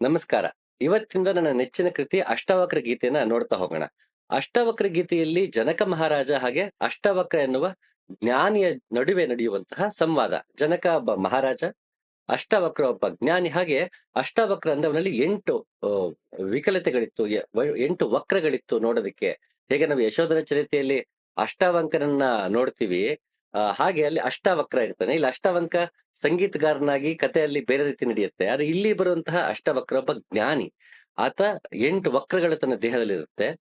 ನಮಸ್ಕಾರ. ಇವತ್ತಿಂದ ನನ್ನ ನೆಚ್ಚಿನ ಕೃತಿ ಅಷ್ಟವಕ್ರ ಗೀತೆಯನ್ನ ನೋಡ್ತಾ ಹೋಗೋಣ. ಅಷ್ಟವಕ್ರ ಗೀತೆಯಲ್ಲಿ ಜನಕ ಮಹಾರಾಜ ಹಾಗೆ ಅಷ್ಟವಕ್ರ ಎನ್ನುವ ಜ್ಞಾನಿಯ ನಡುವೆ ನಡೆಯುವಂತಹ ಸಂವಾದ. ಜನಕ ಒಬ್ಬ ಮಹಾರಾಜ, ಅಷ್ಟವಕ್ರ ಒಬ್ಬ ಜ್ಞಾನಿ ಹಾಗೆ ಅಷ್ಟವಕ್ರ ಅಂದ್ರೆ ಅವನಲ್ಲಿ ಎಂಟು ವಿಕಲತೆಗಳಿತ್ತು ಎಂಟು ವಕ್ರಗಳಿತ್ತು ನೋಡೋದಕ್ಕೆ. ಹೇಗೆ ನಾವು ಯಶೋಧರ ಚರಿತೆಯಲ್ಲಿ ಅಷ್ಟವಂಕನನ್ನ ನೋಡ್ತೀವಿ ಹಾಗೆ ಅಲ್ಲಿ ಅಷ್ಟವಕ್ರ ಇರ್ತಾನೆ. ಇಲ್ಲಿ ಅಷ್ಟವಂಕ ಸಂಗೀತಗಾರನಾಗಿ ಕಥೆಯಲ್ಲಿ ಬೇರೆ ರೀತಿ ನಡೆಯುತ್ತೆ. ಆದ್ರೆ ಇಲ್ಲಿ ಬರುವಂತಹ ಅಷ್ಟವಕ್ರ ಒಬ್ಬ ಜ್ಞಾನಿ. ಆತ ಎಂಟು ವಕ್ರಗಳು ತನ್ನ ದೇಹದಲ್ಲಿರುತ್ತೆ.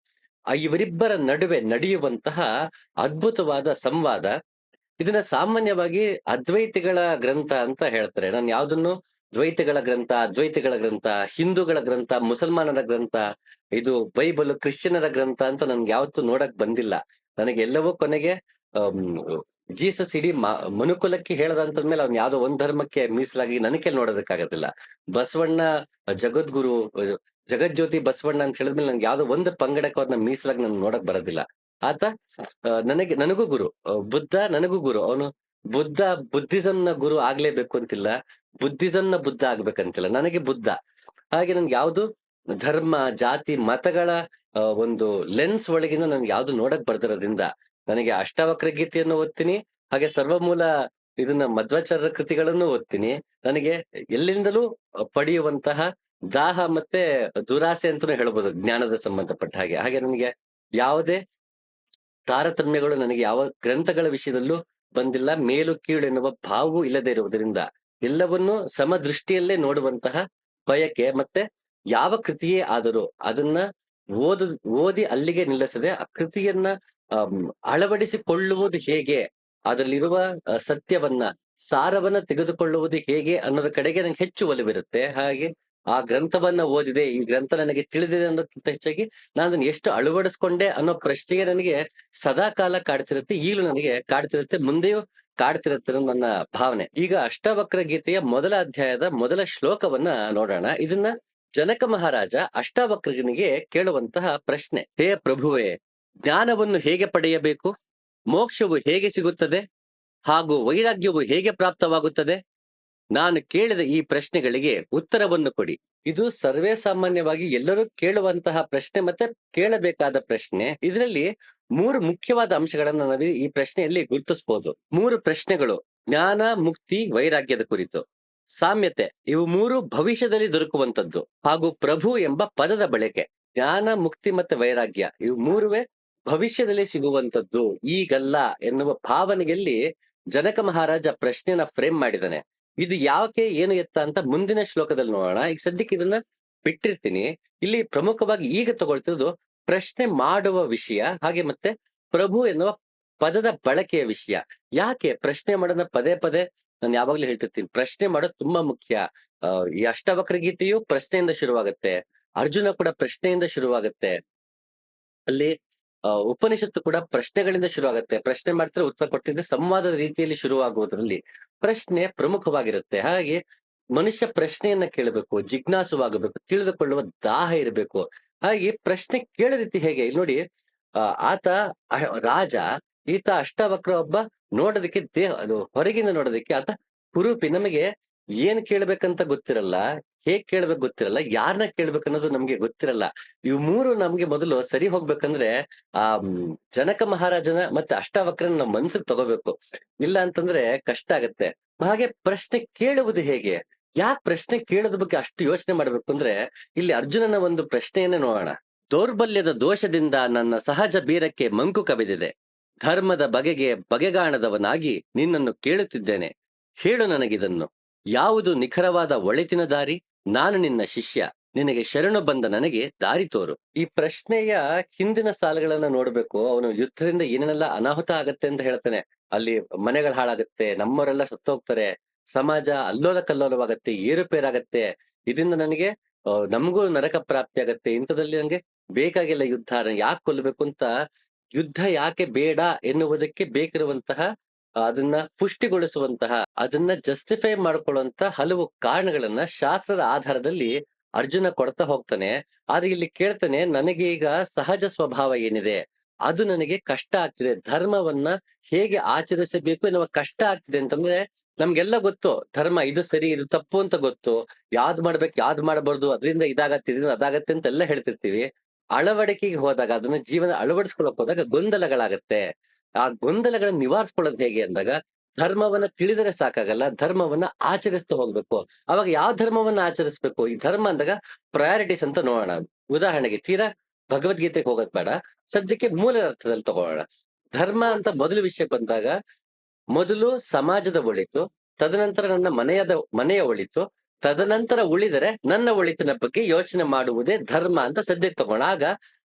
ಇವರಿಬ್ಬರ ನಡುವೆ ನಡೆಯುವಂತಹ ಅದ್ಭುತವಾದ ಸಂವಾದ. ಇದನ್ನ ಸಾಮಾನ್ಯವಾಗಿ ಅದ್ವೈತಿಗಳ ಗ್ರಂಥ ಅಂತ ಹೇಳ್ತಾರೆ. ನಾನು ಯಾವ್ದನ್ನು? ದ್ವೈತಗಳ ಗ್ರಂಥ, ಅದ್ವೈತಗಳ ಗ್ರಂಥ, ಹಿಂದೂಗಳ ಗ್ರಂಥ, ಮುಸಲ್ಮಾನರ ಗ್ರಂಥ, ಇದು ಬೈಬಲ್ ಕ್ರಿಶ್ಚಿಯನರ ಗ್ರಂಥ ಅಂತ ನನ್ಗೆ ಯಾವತ್ತೂ ನೋಡಕ್ ಬಂದಿಲ್ಲ. ನನಗೆ ಎಲ್ಲವೂ ಕೊನೆಗೆ ಜೀಸಸ್ ಇಡೀ ಮನುಕುಲಕ್ಕೆ ಹೇಳದಂತಂದ್ಮೇಲೆ ಅವ್ನ ಯಾವ್ದೋ ಒಂದ್ ಧರ್ಮಕ್ಕೆ ಮೀಸಲಾಗಿ ನನಗೆ ನೋಡೋದಕ್ಕಾಗದಿಲ್ಲ. ಬಸವಣ್ಣ, ಜಗದ್ಗುರು ಜಗಜ್ಯೋತಿ ಬಸವಣ್ಣ ಅಂತ ಹೇಳಿದ್ಮೇಲೆ ನನ್ಗೆ ಯಾವ್ದೋ ಒಂದ್ ಪಂಗಡಕ್ಕೆ ಅವ್ರನ್ನ ಮೀಸಲಾಗಿ ನನ್ ನೋಡಕ್ ಬರೋದಿಲ್ಲ. ಆತ ನನಗೆ, ನನಗೂ ಗುರು. ಬುದ್ಧ ನನಗೂ ಗುರು. ಅವನು ಬುದ್ಧ ಬುದ್ಧಿಸಂ ನ ಗುರು ಆಗ್ಲೇಬೇಕು ಅಂತಿಲ್ಲ. ಬುದ್ಧಿಸಂ ನ ಬುದ್ಧ ಆಗ್ಬೇಕಂತಿಲ್ಲ. ನನಗೆ ಬುದ್ಧ. ಹಾಗೆ ನನ್ಗೆ ಯಾವ್ದು ಧರ್ಮ, ಜಾತಿ, ಮತಗಳ ಒಂದು ಲೆನ್ಸ್ ಒಳಗಿಂದ ನನ್ಗೆ ಯಾವ್ದು ನೋಡಕ್ ಬರ್ದಿರೋದ್ರಿಂದ ನನಗೆ ಅಷ್ಟಾವಕ್ರ ಗೀತೆಯನ್ನು ಓದ್ತೀನಿ, ಹಾಗೆ ಸರ್ವಮೂಲ ಇದನ್ನ ಮಧ್ವಾಚಾರ್ಯ ಕೃತಿಗಳನ್ನು ಓದ್ತೀನಿ. ನನಗೆ ಎಲ್ಲಿಂದಲೂ ಪಡೆಯುವಂತಹ ದಾಹ ಮತ್ತೆ ದುರಾಸೆ ಅಂತಾನು ಹೇಳ್ಬೋದು, ಜ್ಞಾನದ ಸಂಬಂಧಪಟ್ಟ ಹಾಗೆ. ಹಾಗೆ ನನಗೆ ಯಾವುದೇ ತಾರತಮ್ಯಗಳು ನನಗೆ ಯಾವ ಗ್ರಂಥಗಳ ವಿಷಯದಲ್ಲೂ ಬಂದಿಲ್ಲ. ಮೇಲು, ಕೀಳು ಎನ್ನುವ ಭಾವವು ಇಲ್ಲದೆ ಇರುವುದರಿಂದ ಎಲ್ಲವನ್ನೂ ಸಮದೃಷ್ಟಿಯಲ್ಲೇ ನೋಡುವಂತಹ ಬಯಕೆ ಮತ್ತೆ ಯಾವ ಕೃತಿಯೇ ಆದರೂ ಅದನ್ನ ಓದ, ಓದಿ ಅಲ್ಲಿಗೆ ನಿಲ್ಲಿಸದೆ ಆ ಕೃತಿಯನ್ನ ಅಳವಡಿಸಿಕೊಳ್ಳುವುದು ಹೇಗೆ? ಅದರಲ್ಲಿರುವ ಸತ್ಯವನ್ನ, ಸಾರವನ್ನ ತೆಗೆದುಕೊಳ್ಳುವುದು ಹೇಗೆ ಅನ್ನೋದ್ರ ಕಡೆಗೆ ನನಗೆ ಹೆಚ್ಚು ಒಲವಿರುತ್ತೆ ಹಾಗೆ ಆ ಗ್ರಂಥವನ್ನ ಓದಿದೆ, ಈ ಗ್ರಂಥ ನನಗೆ ತಿಳಿದಿದೆ ಅನ್ನೋದಕ್ಕಿಂತ ಹೆಚ್ಚಾಗಿ ನಾನು ಅದನ್ನ ಎಷ್ಟು ಅಳವಡಿಸ್ಕೊಂಡೆ ಅನ್ನೋ ಪ್ರಶ್ನೆಗೆ ನನಗೆ ಸದಾ ಕಾಲ ಕಾಡ್ತಿರುತ್ತೆ, ಈಗಲೂ ನನಗೆ ಕಾಡ್ತಿರುತ್ತೆ, ಮುಂದೆಯೂ ಕಾಡ್ತಿರುತ್ತೆ ನನ್ನ ಭಾವನೆ. ಈಗ ಅಷ್ಟವಕ್ರ ಗೀತೆಯ ಮೊದಲ ಅಧ್ಯಾಯದ ಮೊದಲ ಶ್ಲೋಕವನ್ನ ನೋಡೋಣ. ಇದನ್ನ ಜನಕ ಮಹಾರಾಜ ಅಷ್ಟಾವಕ್ರನಿಗೆ ಕೇಳುವಂತಹ ಪ್ರಶ್ನೆ. ಹೇ ಪ್ರಭುವೇ ಜ್ಞಾನವನ್ನು ಹೇಗೆ ಪಡೆಯಬೇಕು, ಮೋಕ್ಷವು ಹೇಗೆ ಸಿಗುತ್ತದೆ ಹಾಗೂ ವೈರಾಗ್ಯವು ಹೇಗೆ ಪ್ರಾಪ್ತವಾಗುತ್ತದೆ, ನಾನು ಕೇಳಿದ ಈ ಪ್ರಶ್ನೆಗಳಿಗೆ ಉತ್ತರವನ್ನು ಕೊಡಿ. ಇದು ಸರ್ವೇ ಸಾಮಾನ್ಯವಾಗಿ ಎಲ್ಲರೂ ಕೇಳುವಂತಹ ಪ್ರಶ್ನೆ ಮತ್ತೆ ಕೇಳಬೇಕಾದ ಪ್ರಶ್ನೆ. ಇದರಲ್ಲಿ ಮೂರು ಮುಖ್ಯವಾದ ಅಂಶಗಳನ್ನು ನಾವು ಈ ಪ್ರಶ್ನೆಯಲ್ಲಿ ಗುರುತಿಸಬಹುದು ಮೂರು ಪ್ರಶ್ನೆಗಳು, ಜ್ಞಾನ, ಮುಕ್ತಿ, ವೈರಾಗ್ಯದ ಕುರಿತು. ಸಾಮ್ಯತೆ, ಇವು ಮೂರು ಭವಿಷ್ಯದಲ್ಲಿ ದೊರಕುವಂತದ್ದು ಹಾಗೂ ಪ್ರಭು ಎಂಬ ಪದದ ಬಳಕೆ. ಜ್ಞಾನ, ಮುಕ್ತಿ ಮತ್ತೆ ವೈರಾಗ್ಯ, ಇವು ಮೂರುವೆ ಭವಿಷ್ಯದಲ್ಲಿ ಸಿಗುವಂತದ್ದು ಈಗಲ್ಲ ಎನ್ನುವ ಭಾವನೆಯಲ್ಲಿ ಜನಕ ಮಹಾರಾಜ ಪ್ರಶ್ನೆನ ಫ್ರೇಮ್ ಮಾಡಿದಾನೆ ಇದು ಯಾಕೆ, ಏನು ಎತ್ತ ಅಂತ ಮುಂದಿನ ಶ್ಲೋಕದಲ್ಲಿ ನೋಡೋಣ. ಈಗ ಸದ್ಯಕ್ಕೆ ಇದನ್ನ ಬಿಟ್ಟಿರ್ತೀನಿ. ಇಲ್ಲಿ ಪ್ರಮುಖವಾಗಿ ಈಗ ತಗೊಳ್ತಿರೋದು ಪ್ರಶ್ನೆ ಮಾಡುವ ವಿಷಯ, ಹಾಗೆ ಮತ್ತೆ ಪ್ರಭು ಎನ್ನುವ ಪದದ ಬಳಕೆಯ ವಿಷಯ. ಯಾಕೆ ಪ್ರಶ್ನೆ ಮಾಡೋದನ್ನ ಪದೇ ಪದೇ ನಾನು ಯಾವಾಗ್ಲೂ ಹೇಳ್ತಿರ್ತೀನಿ. ಪ್ರಶ್ನೆ ಮಾಡೋದು ತುಂಬಾ ಮುಖ್ಯ. ಈ ಅಷ್ಟವಕ್ರ ಗೀತೆಯು ಪ್ರಶ್ನೆಯಿಂದ ಶುರುವಾಗುತ್ತೆ. ಅರ್ಜುನ ಕೂಡ ಪ್ರಶ್ನೆಯಿಂದ ಶುರುವಾಗುತ್ತೆ. ಅಲ್ಲಿ ಉಪನಿಷತ್ತು ಕೂಡ ಪ್ರಶ್ನೆಗಳಿಂದ ಶುರುವಾಗುತ್ತೆ. ಪ್ರಶ್ನೆ ಮಾಡ್ತಾರೆ, ಉತ್ತರ ಕೊಟ್ಟಿದ್ರೆ ಸಂವಾದದ ರೀತಿಯಲ್ಲಿ ಶುರುವಾಗುವುದರಲ್ಲಿ ಪ್ರಶ್ನೆ ಪ್ರಮುಖವಾಗಿರುತ್ತೆ. ಹಾಗೆ ಮನುಷ್ಯ ಪ್ರಶ್ನೆಯನ್ನ ಕೇಳಬೇಕು, ಜಿಜ್ಞಾಸುವಾಗಬೇಕು, ತಿಳಿದುಕೊಳ್ಳುವ ದಾಹ ಇರಬೇಕು. ಹಾಗೆ ಪ್ರಶ್ನೆ ಕೇಳೋ ರೀತಿ ಹೇಗೆ? ಇಲ್ಲಿ ನೋಡಿ ಆತ ರಾಜ, ಈತ ಅಷ್ಟವಕ್ರ ಒಬ್ಬ, ನೋಡೋದಕ್ಕೆ ದೇಹ, ಅದು ಹೊರಗಿಂದ ನೋಡೋದಕ್ಕೆ ಆತ ಕುರೂಪಿ. ನಮಗೆ ಏನ್ ಕೇಳ್ಬೇಕಂತ ಗೊತ್ತಿರಲ್ಲ ಹೇಗ್ ಕೇಳ್ಬೇಕು ಗೊತ್ತಿರಲ್ಲ ಯಾರನ್ನ ಕೇಳ್ಬೇಕು ಅನ್ನೋದು ನಮ್ಗೆ ಗೊತ್ತಿರಲ್ಲ. ಇವ್ ಮೂರು ನಮ್ಗೆ ಮೊದಲು ಸರಿ ಹೋಗ್ಬೇಕಂದ್ರೆ, ಆ ಜನಕ ಮಹಾರಾಜನ ಮತ್ತೆ ಅಷ್ಟಾವಕ್ರನ ನಮ್ಮ ಮನ್ಸಿಗೆ ತಗೋಬೇಕು. ಇಲ್ಲ ಅಂತಂದ್ರೆ ಕಷ್ಟ ಆಗತ್ತೆ. ಹಾಗೆ ಪ್ರಶ್ನೆ ಕೇಳುವುದು ಹೇಗೆ? ಯಾಕೆ ಪ್ರಶ್ನೆ ಕೇಳೋದ್ ಬಗ್ಗೆ ಅಷ್ಟು ಯೋಚನೆ ಮಾಡ್ಬೇಕು ಅಂದ್ರೆ, ಇಲ್ಲಿ ಅರ್ಜುನನ ಒಂದು ಪ್ರಶ್ನೆಯನ್ನೇ ನೋಡೋಣ. ದೌರ್ಬಲ್ಯದ ದೋಷದಿಂದ ನನ್ನ ಸಹಜ ಬೀರಕ್ಕೆ ಮಂಕು ಕವಿದಿದೆ. ಧರ್ಮದ ಬಗೆಗೆ ಬಗೆಗಾಣದವನಾಗಿ ನಿನ್ನನ್ನು ಕೇಳುತ್ತಿದ್ದೇನೆ. ಹೇಳು ನನಗಿದನ್ನು. ಯಾವುದು ನಿಖರವಾದ ಒಳಿತಿನ ದಾರಿ? ನಾನು ನಿನ್ನ ಶಿಷ್ಯ, ನಿನಗೆ ಶರಣು ಬಂದ ನನಗೆ ದಾರಿ ತೋರು. ಈ ಪ್ರಶ್ನೆಯ ಹಿಂದಿನ ಸಾಲುಗಳನ್ನ ನೋಡ್ಬೇಕು. ಅವನು ಯುದ್ಧದಿಂದ ಏನೇನೆಲ್ಲ ಅನಾಹುತ ಆಗತ್ತೆ ಅಂತ ಹೇಳ್ತಾನೆ. ಅಲ್ಲಿ ಮನೆಗಳು ಹಾಳಾಗುತ್ತೆ, ನಮ್ಮವರೆಲ್ಲ ಸತ್ತೋಗ್ತಾರೆ, ಸಮಾಜ ಅಲ್ಲೋಲ ಕಲ್ಲೋಲವಾಗತ್ತೆ ಏರುಪೇರಾಗತ್ತೆ. ಇದರಿಂದ ನನಗೆ ನಮಗೂ ನರಕ ಪ್ರಾಪ್ತಿ ಆಗತ್ತೆ. ಇಂಥದ್ರಲ್ಲಿ ನಂಗೆ ಬೇಕಾಗಿಲ್ಲ ಯುದ್ಧ. ಯಾಕೆ ಕೊಲ್ಲಬೇಕು ಅಂತ, ಯುದ್ಧ ಯಾಕೆ ಬೇಡ ಎನ್ನುವುದಕ್ಕೆ ಬೇಕಿರುವಂತಹ ಅದನ್ನ ಪುಷ್ಟಿಗೊಳಿಸುವಂತಹ, ಅದನ್ನ ಜಸ್ಟಿಫೈ ಮಾಡ್ಕೊಳ್ಳುವಂತ ಹಲವು ಕಾರಣಗಳನ್ನ ಶಾಸ್ತ್ರದ ಆಧಾರದಲ್ಲಿ ಅರ್ಜುನ ಕೊಡ್ತಾ ಹೋಗ್ತಾನೆ. ಆದ್ರೆ ಇಲ್ಲಿ ಕೇಳ್ತಾನೆ, ನನಗೆ ಈಗ ಸಹಜ ಸ್ವಭಾವ ಏನಿದೆ? ಅದು ನನಗೆ ಕಷ್ಟ ಆಗ್ತಿದೆ. ಧರ್ಮವನ್ನ ಹೇಗೆ ಆಚರಿಸಬೇಕು? ಎನ್ನುವ ಕಷ್ಟ ಆಗ್ತಿದೆ ಅಂತಂದ್ರೆ ನಮ್ಗೆಲ್ಲ ಗೊತ್ತು. ಧರ್ಮ ಇದು ಸರಿ, ಇದು ತಪ್ಪು ಅಂತ ಗೊತ್ತು. ಯಾವ್ದ್ ಮಾಡ್ಬೇಕು, ಯಾವ್ದ್ ಮಾಡಬಾರ್ದು, ಅದರಿಂದ ಇದಾಗತ್ತೆ, ಇದ್ರಿಂದ ಅದಾಗತ್ತೆ ಅಂತ ಎಲ್ಲ ಹೇಳ್ತಿರ್ತೀವಿ. ಅಳವಡಿಕೆಗೆ ಹೋದಾಗ, ಅದನ್ನ ಜೀವನ ಅಳವಡಿಸ್ಕೊಳಕ್ ಹೋದಾಗ ಗೊಂದಲಗಳಾಗತ್ತೆ. ಆ ಗೊಂದಲಗಳನ್ನ ನಿವಾರಿಸ್ಕೊಳ್ಳೋದು ಹೇಗೆ ಅಂದಾಗ ಧರ್ಮವನ್ನ ತಿಳಿದರೆ ಸಾಕಾಗಲ್ಲ, ಧರ್ಮವನ್ನ ಆಚರಿಸ್ತಾ ಹೋಗ್ಬೇಕು. ಅವಾಗ ಯಾವ ಧರ್ಮವನ್ನ ಆಚರಿಸ್ಬೇಕು? ಈ ಧರ್ಮ ಅಂದಾಗ ಪ್ರಯಾರಿಟೀಸ್ ಅಂತ ನೋಡೋಣ. ಉದಾಹರಣೆಗೆ ತೀರಾ ಭಗವದ್ಗೀತೆಗೆ ಹೋಗೋದ್ ಬೇಡ, ಸದ್ಯಕ್ಕೆ ಮೂಲ ಅರ್ಥದಲ್ಲಿ ತಗೊಳ್ಳೋಣ. ಧರ್ಮ ಅಂತ ಮೊದಲು ವಿಷಯ ಬಂದಾಗ ಮೊದಲು ಸಮಾಜದ ಒಳಿತು, ತದನಂತರ ನನ್ನ ಮನೆಯದ, ಮನೆಯ ಒಳಿತು, ತದನಂತರ ಉಳಿದರೆ ನನ್ನ ಒಳಿತಿನ ಬಗ್ಗೆ ಯೋಚನೆ ಮಾಡುವುದೇ ಧರ್ಮ ಅಂತ ಸದ್ಯಕ್ಕೆ ತಗೋಣ ಆಗ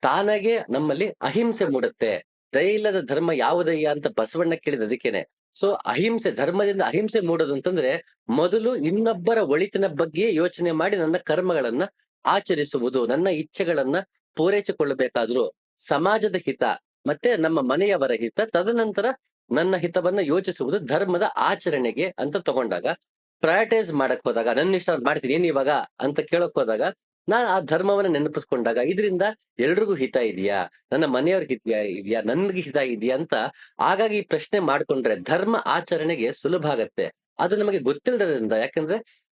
ತಾನಾಗೆ ನಮ್ಮಲ್ಲಿ ಅಹಿಂಸೆ ಮೂಡುತ್ತೆ. ದೈಲದ ಧರ್ಮ ಯಾವುದಯ್ಯ ಅಂತ ಬಸವಣ್ಣ ಕೇಳಿದ ಅದಕ್ಕೇನೆ. ಸೊ ಅಹಿಂಸೆ ಧರ್ಮದಿಂದ ಅಹಿಂಸೆ ಮೂಡೋದು ಅಂತಂದ್ರೆ ಮೊದಲು ಇನ್ನೊಬ್ಬರ ಒಳಿತಿನ ಬಗ್ಗೆ ಯೋಚನೆ ಮಾಡಿ ನನ್ನ ಕರ್ಮಗಳನ್ನ ಆಚರಿಸುವುದು, ನನ್ನ ಇಚ್ಛೆಗಳನ್ನ ಪೂರೈಸಿಕೊಳ್ಳಬೇಕಾದ್ರು. ಸಮಾಜದ ಹಿತ ಮತ್ತೆ ನಮ್ಮ ಮನೆಯವರ ಹಿತ, ತದನಂತರ ನನ್ನ ಹಿತವನ್ನ ಯೋಚಿಸುವುದು ಧರ್ಮದ ಆಚರಣೆಗೆ ಅಂತ ತಗೊಂಡಾಗ ಪ್ರಯಾಟೈಸ್ ಮಾಡಕ್ ಹೋದಾಗ ನನ್ನ ಇಷ್ಟ ಮಾಡ್ತೀನಿ, ಏನ್ ಇವಾಗ ಅಂತ ಕೇಳಕ್ ಹೋದಾಗ ನಾನ್ ಆ ಧರ್ಮವನ್ನ ನೆನಪಿಸ್ಕೊಂಡಾಗ ಇದರಿಂದ ಎಲ್ರಿಗೂ ಹಿತ ಇದೆಯಾ? ನನ್ನ ಮನೆಯವ್ರಿಗೆ ಹಿತ ಇದೆಯಾ? ನನ್ಗೆ ಹಿತ ಇದೆಯಾ ಅಂತ ಹಾಗಾಗಿ ಈ ಪ್ರಶ್ನೆ ಮಾಡ್ಕೊಂಡ್ರೆ ಧರ್ಮ ಆಚರಣೆಗೆ ಸುಲಭ ಆಗತ್ತೆ. ಅದು ನಮಗೆ ಗೊತ್ತಿಲ್ಲದ್ರಿಂದ ಯಾಕಂದ್ರೆ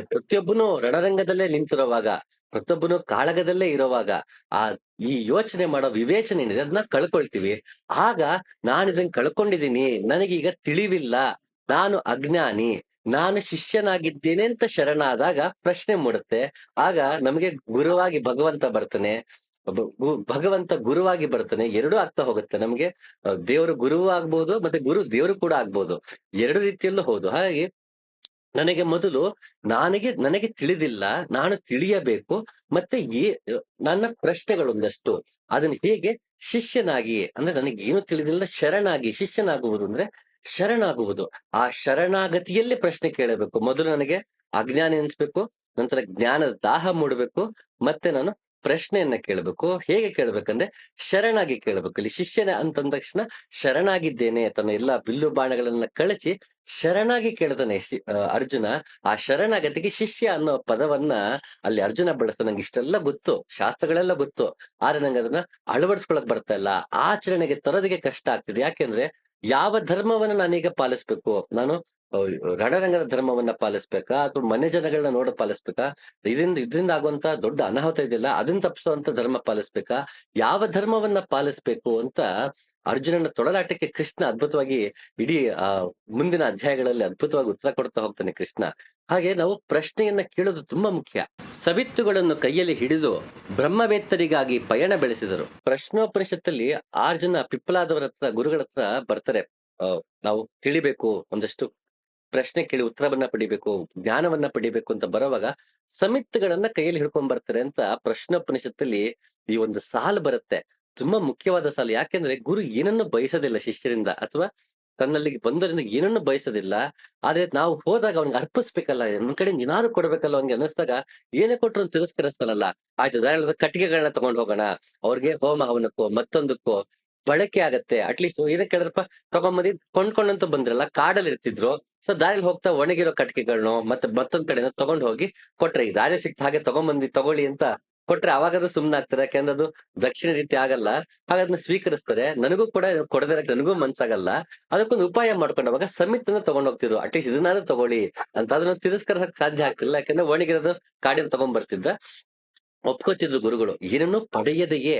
ಪ್ರತಿಯೊಬ್ಬನು ರಣರಂಗದಲ್ಲೇ ನಿಂತಿರುವಾಗ, ಪ್ರತಿಯೊಬ್ಬನು ಕಾಳಗದಲ್ಲೇ ಇರುವಾಗ, ಆ, ಈ ಯೋಚನೆ ಮಾಡೋ ವಿವೇಚನೆ ಏನಿದೆ ಅದನ್ನ ಕಳ್ಕೊಳ್ತೀವಿ. ಆಗ ನಾನು ಇದನ್ನ ಕಳ್ಕೊಂಡಿದೀನಿ, ನನಗೀಗ ತಿಳಿವಿಲ್ಲ. ನಾನು ಅಜ್ಞಾನಿ. ನಾನು ಶಿಷ್ಯನಾಗಿದ್ದೇನೆ ಅಂತ ಶರಣಾದಾಗ ಪ್ರಶ್ನೆ ಮೂಡುತ್ತೆ. ಆಗ ನಮಗೆ ಗುರುವಾಗಿ ಭಗವಂತ ಬರ್ತಾನೆ ಭಗವಂತ ಗುರುವಾಗಿ ಬರ್ತಾನೆ, ಎರಡೂ ಆಗ್ತಾ ಹೋಗುತ್ತೆ. ನಮ್ಗೆ ದೇವರು ಗುರು ಆಗ್ಬೋದು ಮತ್ತೆ ಗುರು ದೇವರು ಕೂಡ ಆಗ್ಬೋದು. ಎರಡು ರೀತಿಯಲ್ಲೂ ಹೌದು. ಹಾಗೆ ನನಗೆ ಮೊದಲು ನನಗೆ ನನಗೆ ತಿಳಿದಿಲ್ಲ, ನಾನು ತಿಳಿಯಬೇಕು, ಮತ್ತೆ ಏ ನನ್ನ ಪ್ರಶ್ನೆಗಳೊಂದಷ್ಟು, ಅದನ್ನ ಹೇಗೆ ಶಿಷ್ಯನಾಗಿ, ಅಂದ್ರೆ ನನಗೆ ಏನು ತಿಳಿದಿಲ್ಲ, ಶರಣಾಗಿ, ಶಿಷ್ಯನಾಗುವುದು ಅಂದ್ರೆ ಶರಣಾಗುವುದು. ಆ ಶರಣಾಗತಿಯಲ್ಲಿ ಪ್ರಶ್ನೆ ಕೇಳಬೇಕು. ಮೊದಲು ನನಗೆ ಅಜ್ಞಾನ ಎನಿಸ್ಬೇಕು, ನಂತರ ಜ್ಞಾನದ ದಾಹ ಮೂಡಬೇಕು, ಮತ್ತೆ ನಾನು ಪ್ರಶ್ನೆಯನ್ನ ಕೇಳಬೇಕು. ಹೇಗೆ ಕೇಳ್ಬೇಕಂದ್ರೆ, ಶರಣಾಗಿ ಕೇಳಬೇಕು. ಇಲ್ಲಿ ಶಿಷ್ಯನ ಅಂತಂದ ತಕ್ಷಣ, ಶರಣಾಗಿದ್ದೇನೆ ತನ್ನ ಎಲ್ಲಾ ಬಿಲ್ಲು ಬಾಣಗಳನ್ನ ಕಳಚಿ ಶರಣಾಗಿ ಕೇಳ್ತಾನೆ ಅರ್ಜುನ. ಆ ಶರಣಾಗತಿಗೆ ಶಿಷ್ಯ ಅನ್ನೋ ಪದವನ್ನ ಅಲ್ಲಿ ಅರ್ಜುನ ಬಳಸ್ತಾನೆ ನಂಗೆ ಇಷ್ಟೆಲ್ಲ ಗೊತ್ತು. ಶಾಸ್ತ್ರಗಳೆಲ್ಲ ಗೊತ್ತು. ಆದ್ರೆ ನಂಗೆ ಅದನ್ನ ಅಳವಡಿಸ್ಕೊಳಕ್ ಬರ್ತಾ ಇಲ್ಲ. ಆಚರಣೆಗೆ ತರೋದಕ್ಕೆ ಕಷ್ಟ ಆಗ್ತಿದೆ. ಯಾಕೆಂದ್ರೆ ಯಾವ ಧರ್ಮವನ್ನ ನಾನೀಗ ಪಾಲಿಸ್ಬೇಕು? ನಾನು ರಣರಂಗದ ಧರ್ಮವನ್ನ ಪಾಲಿಸ್ಬೇಕಾ? ಅಥವಾ ಮನೆ ಜನಗಳನ್ನ ನೋಡ ಪಾಲಿಸ್ಬೇಕಾ? ಇದರಿಂದ ಇದರಿಂದ ಆಗುವಂತ ದೊಡ್ಡ ಅನಾಹುತ ಇದೆಯಲ್ಲ, ಅದನ್ನ ತಪ್ಪಿಸುವಂತ ಧರ್ಮ ಪಾಲಿಸ್ಬೇಕಾ? ಯಾವ ಧರ್ಮವನ್ನ ಪಾಲಿಸ್ಬೇಕು ಅಂತ ಅರ್ಜುನನ ತೊಳಲಾಟಕ್ಕೆ ಕೃಷ್ಣ ಅದ್ಭುತವಾಗಿ ಇಡೀ, ಆ, ಮುಂದಿನ ಅಧ್ಯಾಯಗಳಲ್ಲಿ ಅದ್ಭುತವಾಗಿ ಉತ್ತರ ಕೊಡ್ತಾ ಹೋಗ್ತಾನೆ ಕೃಷ್ಣ. ಹಾಗೆ ನಾವು ಪ್ರಶ್ನೆಯನ್ನ ಕೇಳೋದು ತುಂಬಾ ಮುಖ್ಯ. ಸವಿತ್ತುಗಳನ್ನು ಕೈಯಲ್ಲಿ ಹಿಡಿದು ಬ್ರಹ್ಮವೇತ್ತರಿಗಾಗಿ ಪಯಣ ಬೆಳೆಸಿದರು. ಪ್ರಶ್ನೋಪನಿಷತ್ತಲ್ಲಿ ಆರ್ ಜನ ಪಿಪ್ಪಲಾದವರ ಹತ್ರ ಗುರುಗಳ ಹತ್ರ ಬರ್ತಾರೆ ನಾವು ತಿಳಿಬೇಕು ಒಂದಷ್ಟು ಪ್ರಶ್ನೆ ಕೇಳಿ ಉತ್ತರವನ್ನ ಪಡಿಬೇಕು, ಜ್ಞಾನವನ್ನ ಪಡಿಬೇಕು ಅಂತ ಬರುವಾಗ ಸಮಿತ್ಗಳನ್ನ ಕೈಯಲ್ಲಿ ಹಿಡ್ಕೊಂಡ್ ಬರ್ತಾರೆ ಅಂತ ಪ್ರಶ್ನೋಪನಿಷತ್ತಲ್ಲಿ ಈ ಒಂದು ಸಾಲು ಬರುತ್ತೆ. ತುಂಬಾ ಮುಖ್ಯವಾದ ಸಾಲು. ಯಾಕೆಂದ್ರೆ ಗುರು ಏನನ್ನು ಬಯಸೋದಿಲ್ಲ ಶಿಷ್ಯರಿಂದ ಅಥವಾ ತನ್ನಲ್ಲಿ ಬಂದರಿಂದ ಏನನ್ನು ಬಯಸೋದಿಲ್ಲ. ಆದ್ರೆ ನಾವು ಹೋದಾಗ ಅವ್ನಿಗೆ ಅರ್ಪಿಸ್ಬೇಕಲ್ಲ, ನಮ್ ಕಡೆ ಏನಾದ್ರು ಕೊಡ್ಬೇಕಲ್ಲ ಅವ್ನಿಗೆ ಅನ್ನಿಸ್ದಾಗ ಏನೇ ಕೊಟ್ರು ತಿರಸ್ಕರಿಸ್ತಾನಲ್ಲ. ಆಯ್ತು ಉದಾಹರಣೆ ಕಟ್ಟಿಗೆಗಳನ್ನ ತಗೊಂಡ್ ಹೋಗೋಣ. ಅವ್ರಿಗೆ ಹೋಮ, ಹವನಕ್ಕೋ, ಮತ್ತೊಂದಕ್ಕೋ ಬಳಕೆ ಆಗತ್ತೆ. ಅಟ್ಲೀಸ್ಟ್ ಏನಕ್ಕೆ ಕೇಳಿದ್ರಪ್ಪ, ತಗೊಂಬಂದಿ ಕೊಂಡ್ಕೊಂಡಂತ ಬಂದ್ರಲ್ಲ, ಕಾಡಲ್ಲಿ ಇರ್ತಿದ್ರು. ಸೊ ದಾರಿಲಿ ಹೋಗ್ತಾ ಒಣಗಿರೋ ಕಟ್ಟಿಗೆಗಳನ್ನೋ ಮತ್ತೆ ಮತ್ತೊಂದ್ ಕಡೆನ ತಗೊಂಡ್ ಹೋಗಿ ಕೊಟ್ರೆ, ಈ ದಾರಿ ಸಿಕ್ತ ಹಾಗೆ ತಗೊಂಬಂದ್ವಿ, ತಗೊಳ್ಳಿ ಅಂತ ಕೊಟ್ರೆ ಅವಾಗಾದ್ರೂ ಸುಮ್ಮನೆ ಆಗ್ತಾರೆ ಯಾಕೆಂದ್ರೆ ಅದು ದಕ್ಷಿಣ ರೀತಿ ಆಗಲ್ಲ. ಹಾಗೆ ಅದನ್ನ ಸ್ವೀಕರಿಸ್ತಾರೆ. ನನಗೂ ಕೂಡ ಕೊಡದೇ ನನಗೂ ಮನ್ಸಾಗಲ್ಲ. ಅದಕ್ಕೊಂದು ಉಪಾಯ ಮಾಡ್ಕೊಂಡು ಅವಾಗ ಸಮಿತನ ತಗೊಂಡ್ ಹೋಗ್ತಿದ್ರು. ಅಟ್ಲೀಸ್ಟ್ ಇದನ್ನಾದ್ರೂ ತಗೊಳ್ಳಿ ಅಂತ. ಅದನ್ನ ತಿರಸ್ಕರಿಸಕ್ ಸಾಧ್ಯ ಆಗ್ತಿಲ್ಲ. ಯಾಕಂದ್ರೆ ಒಣಗಿರೋದು ಕಾಡಿನ ತಗೊಂಡ್ ಬರ್ತಿದ್ದ ಒಪ್ಕೋತಿದ್ರು ಗುರುಗಳು. ಏನನ್ನು ಪಡೆಯದೆಯೇ?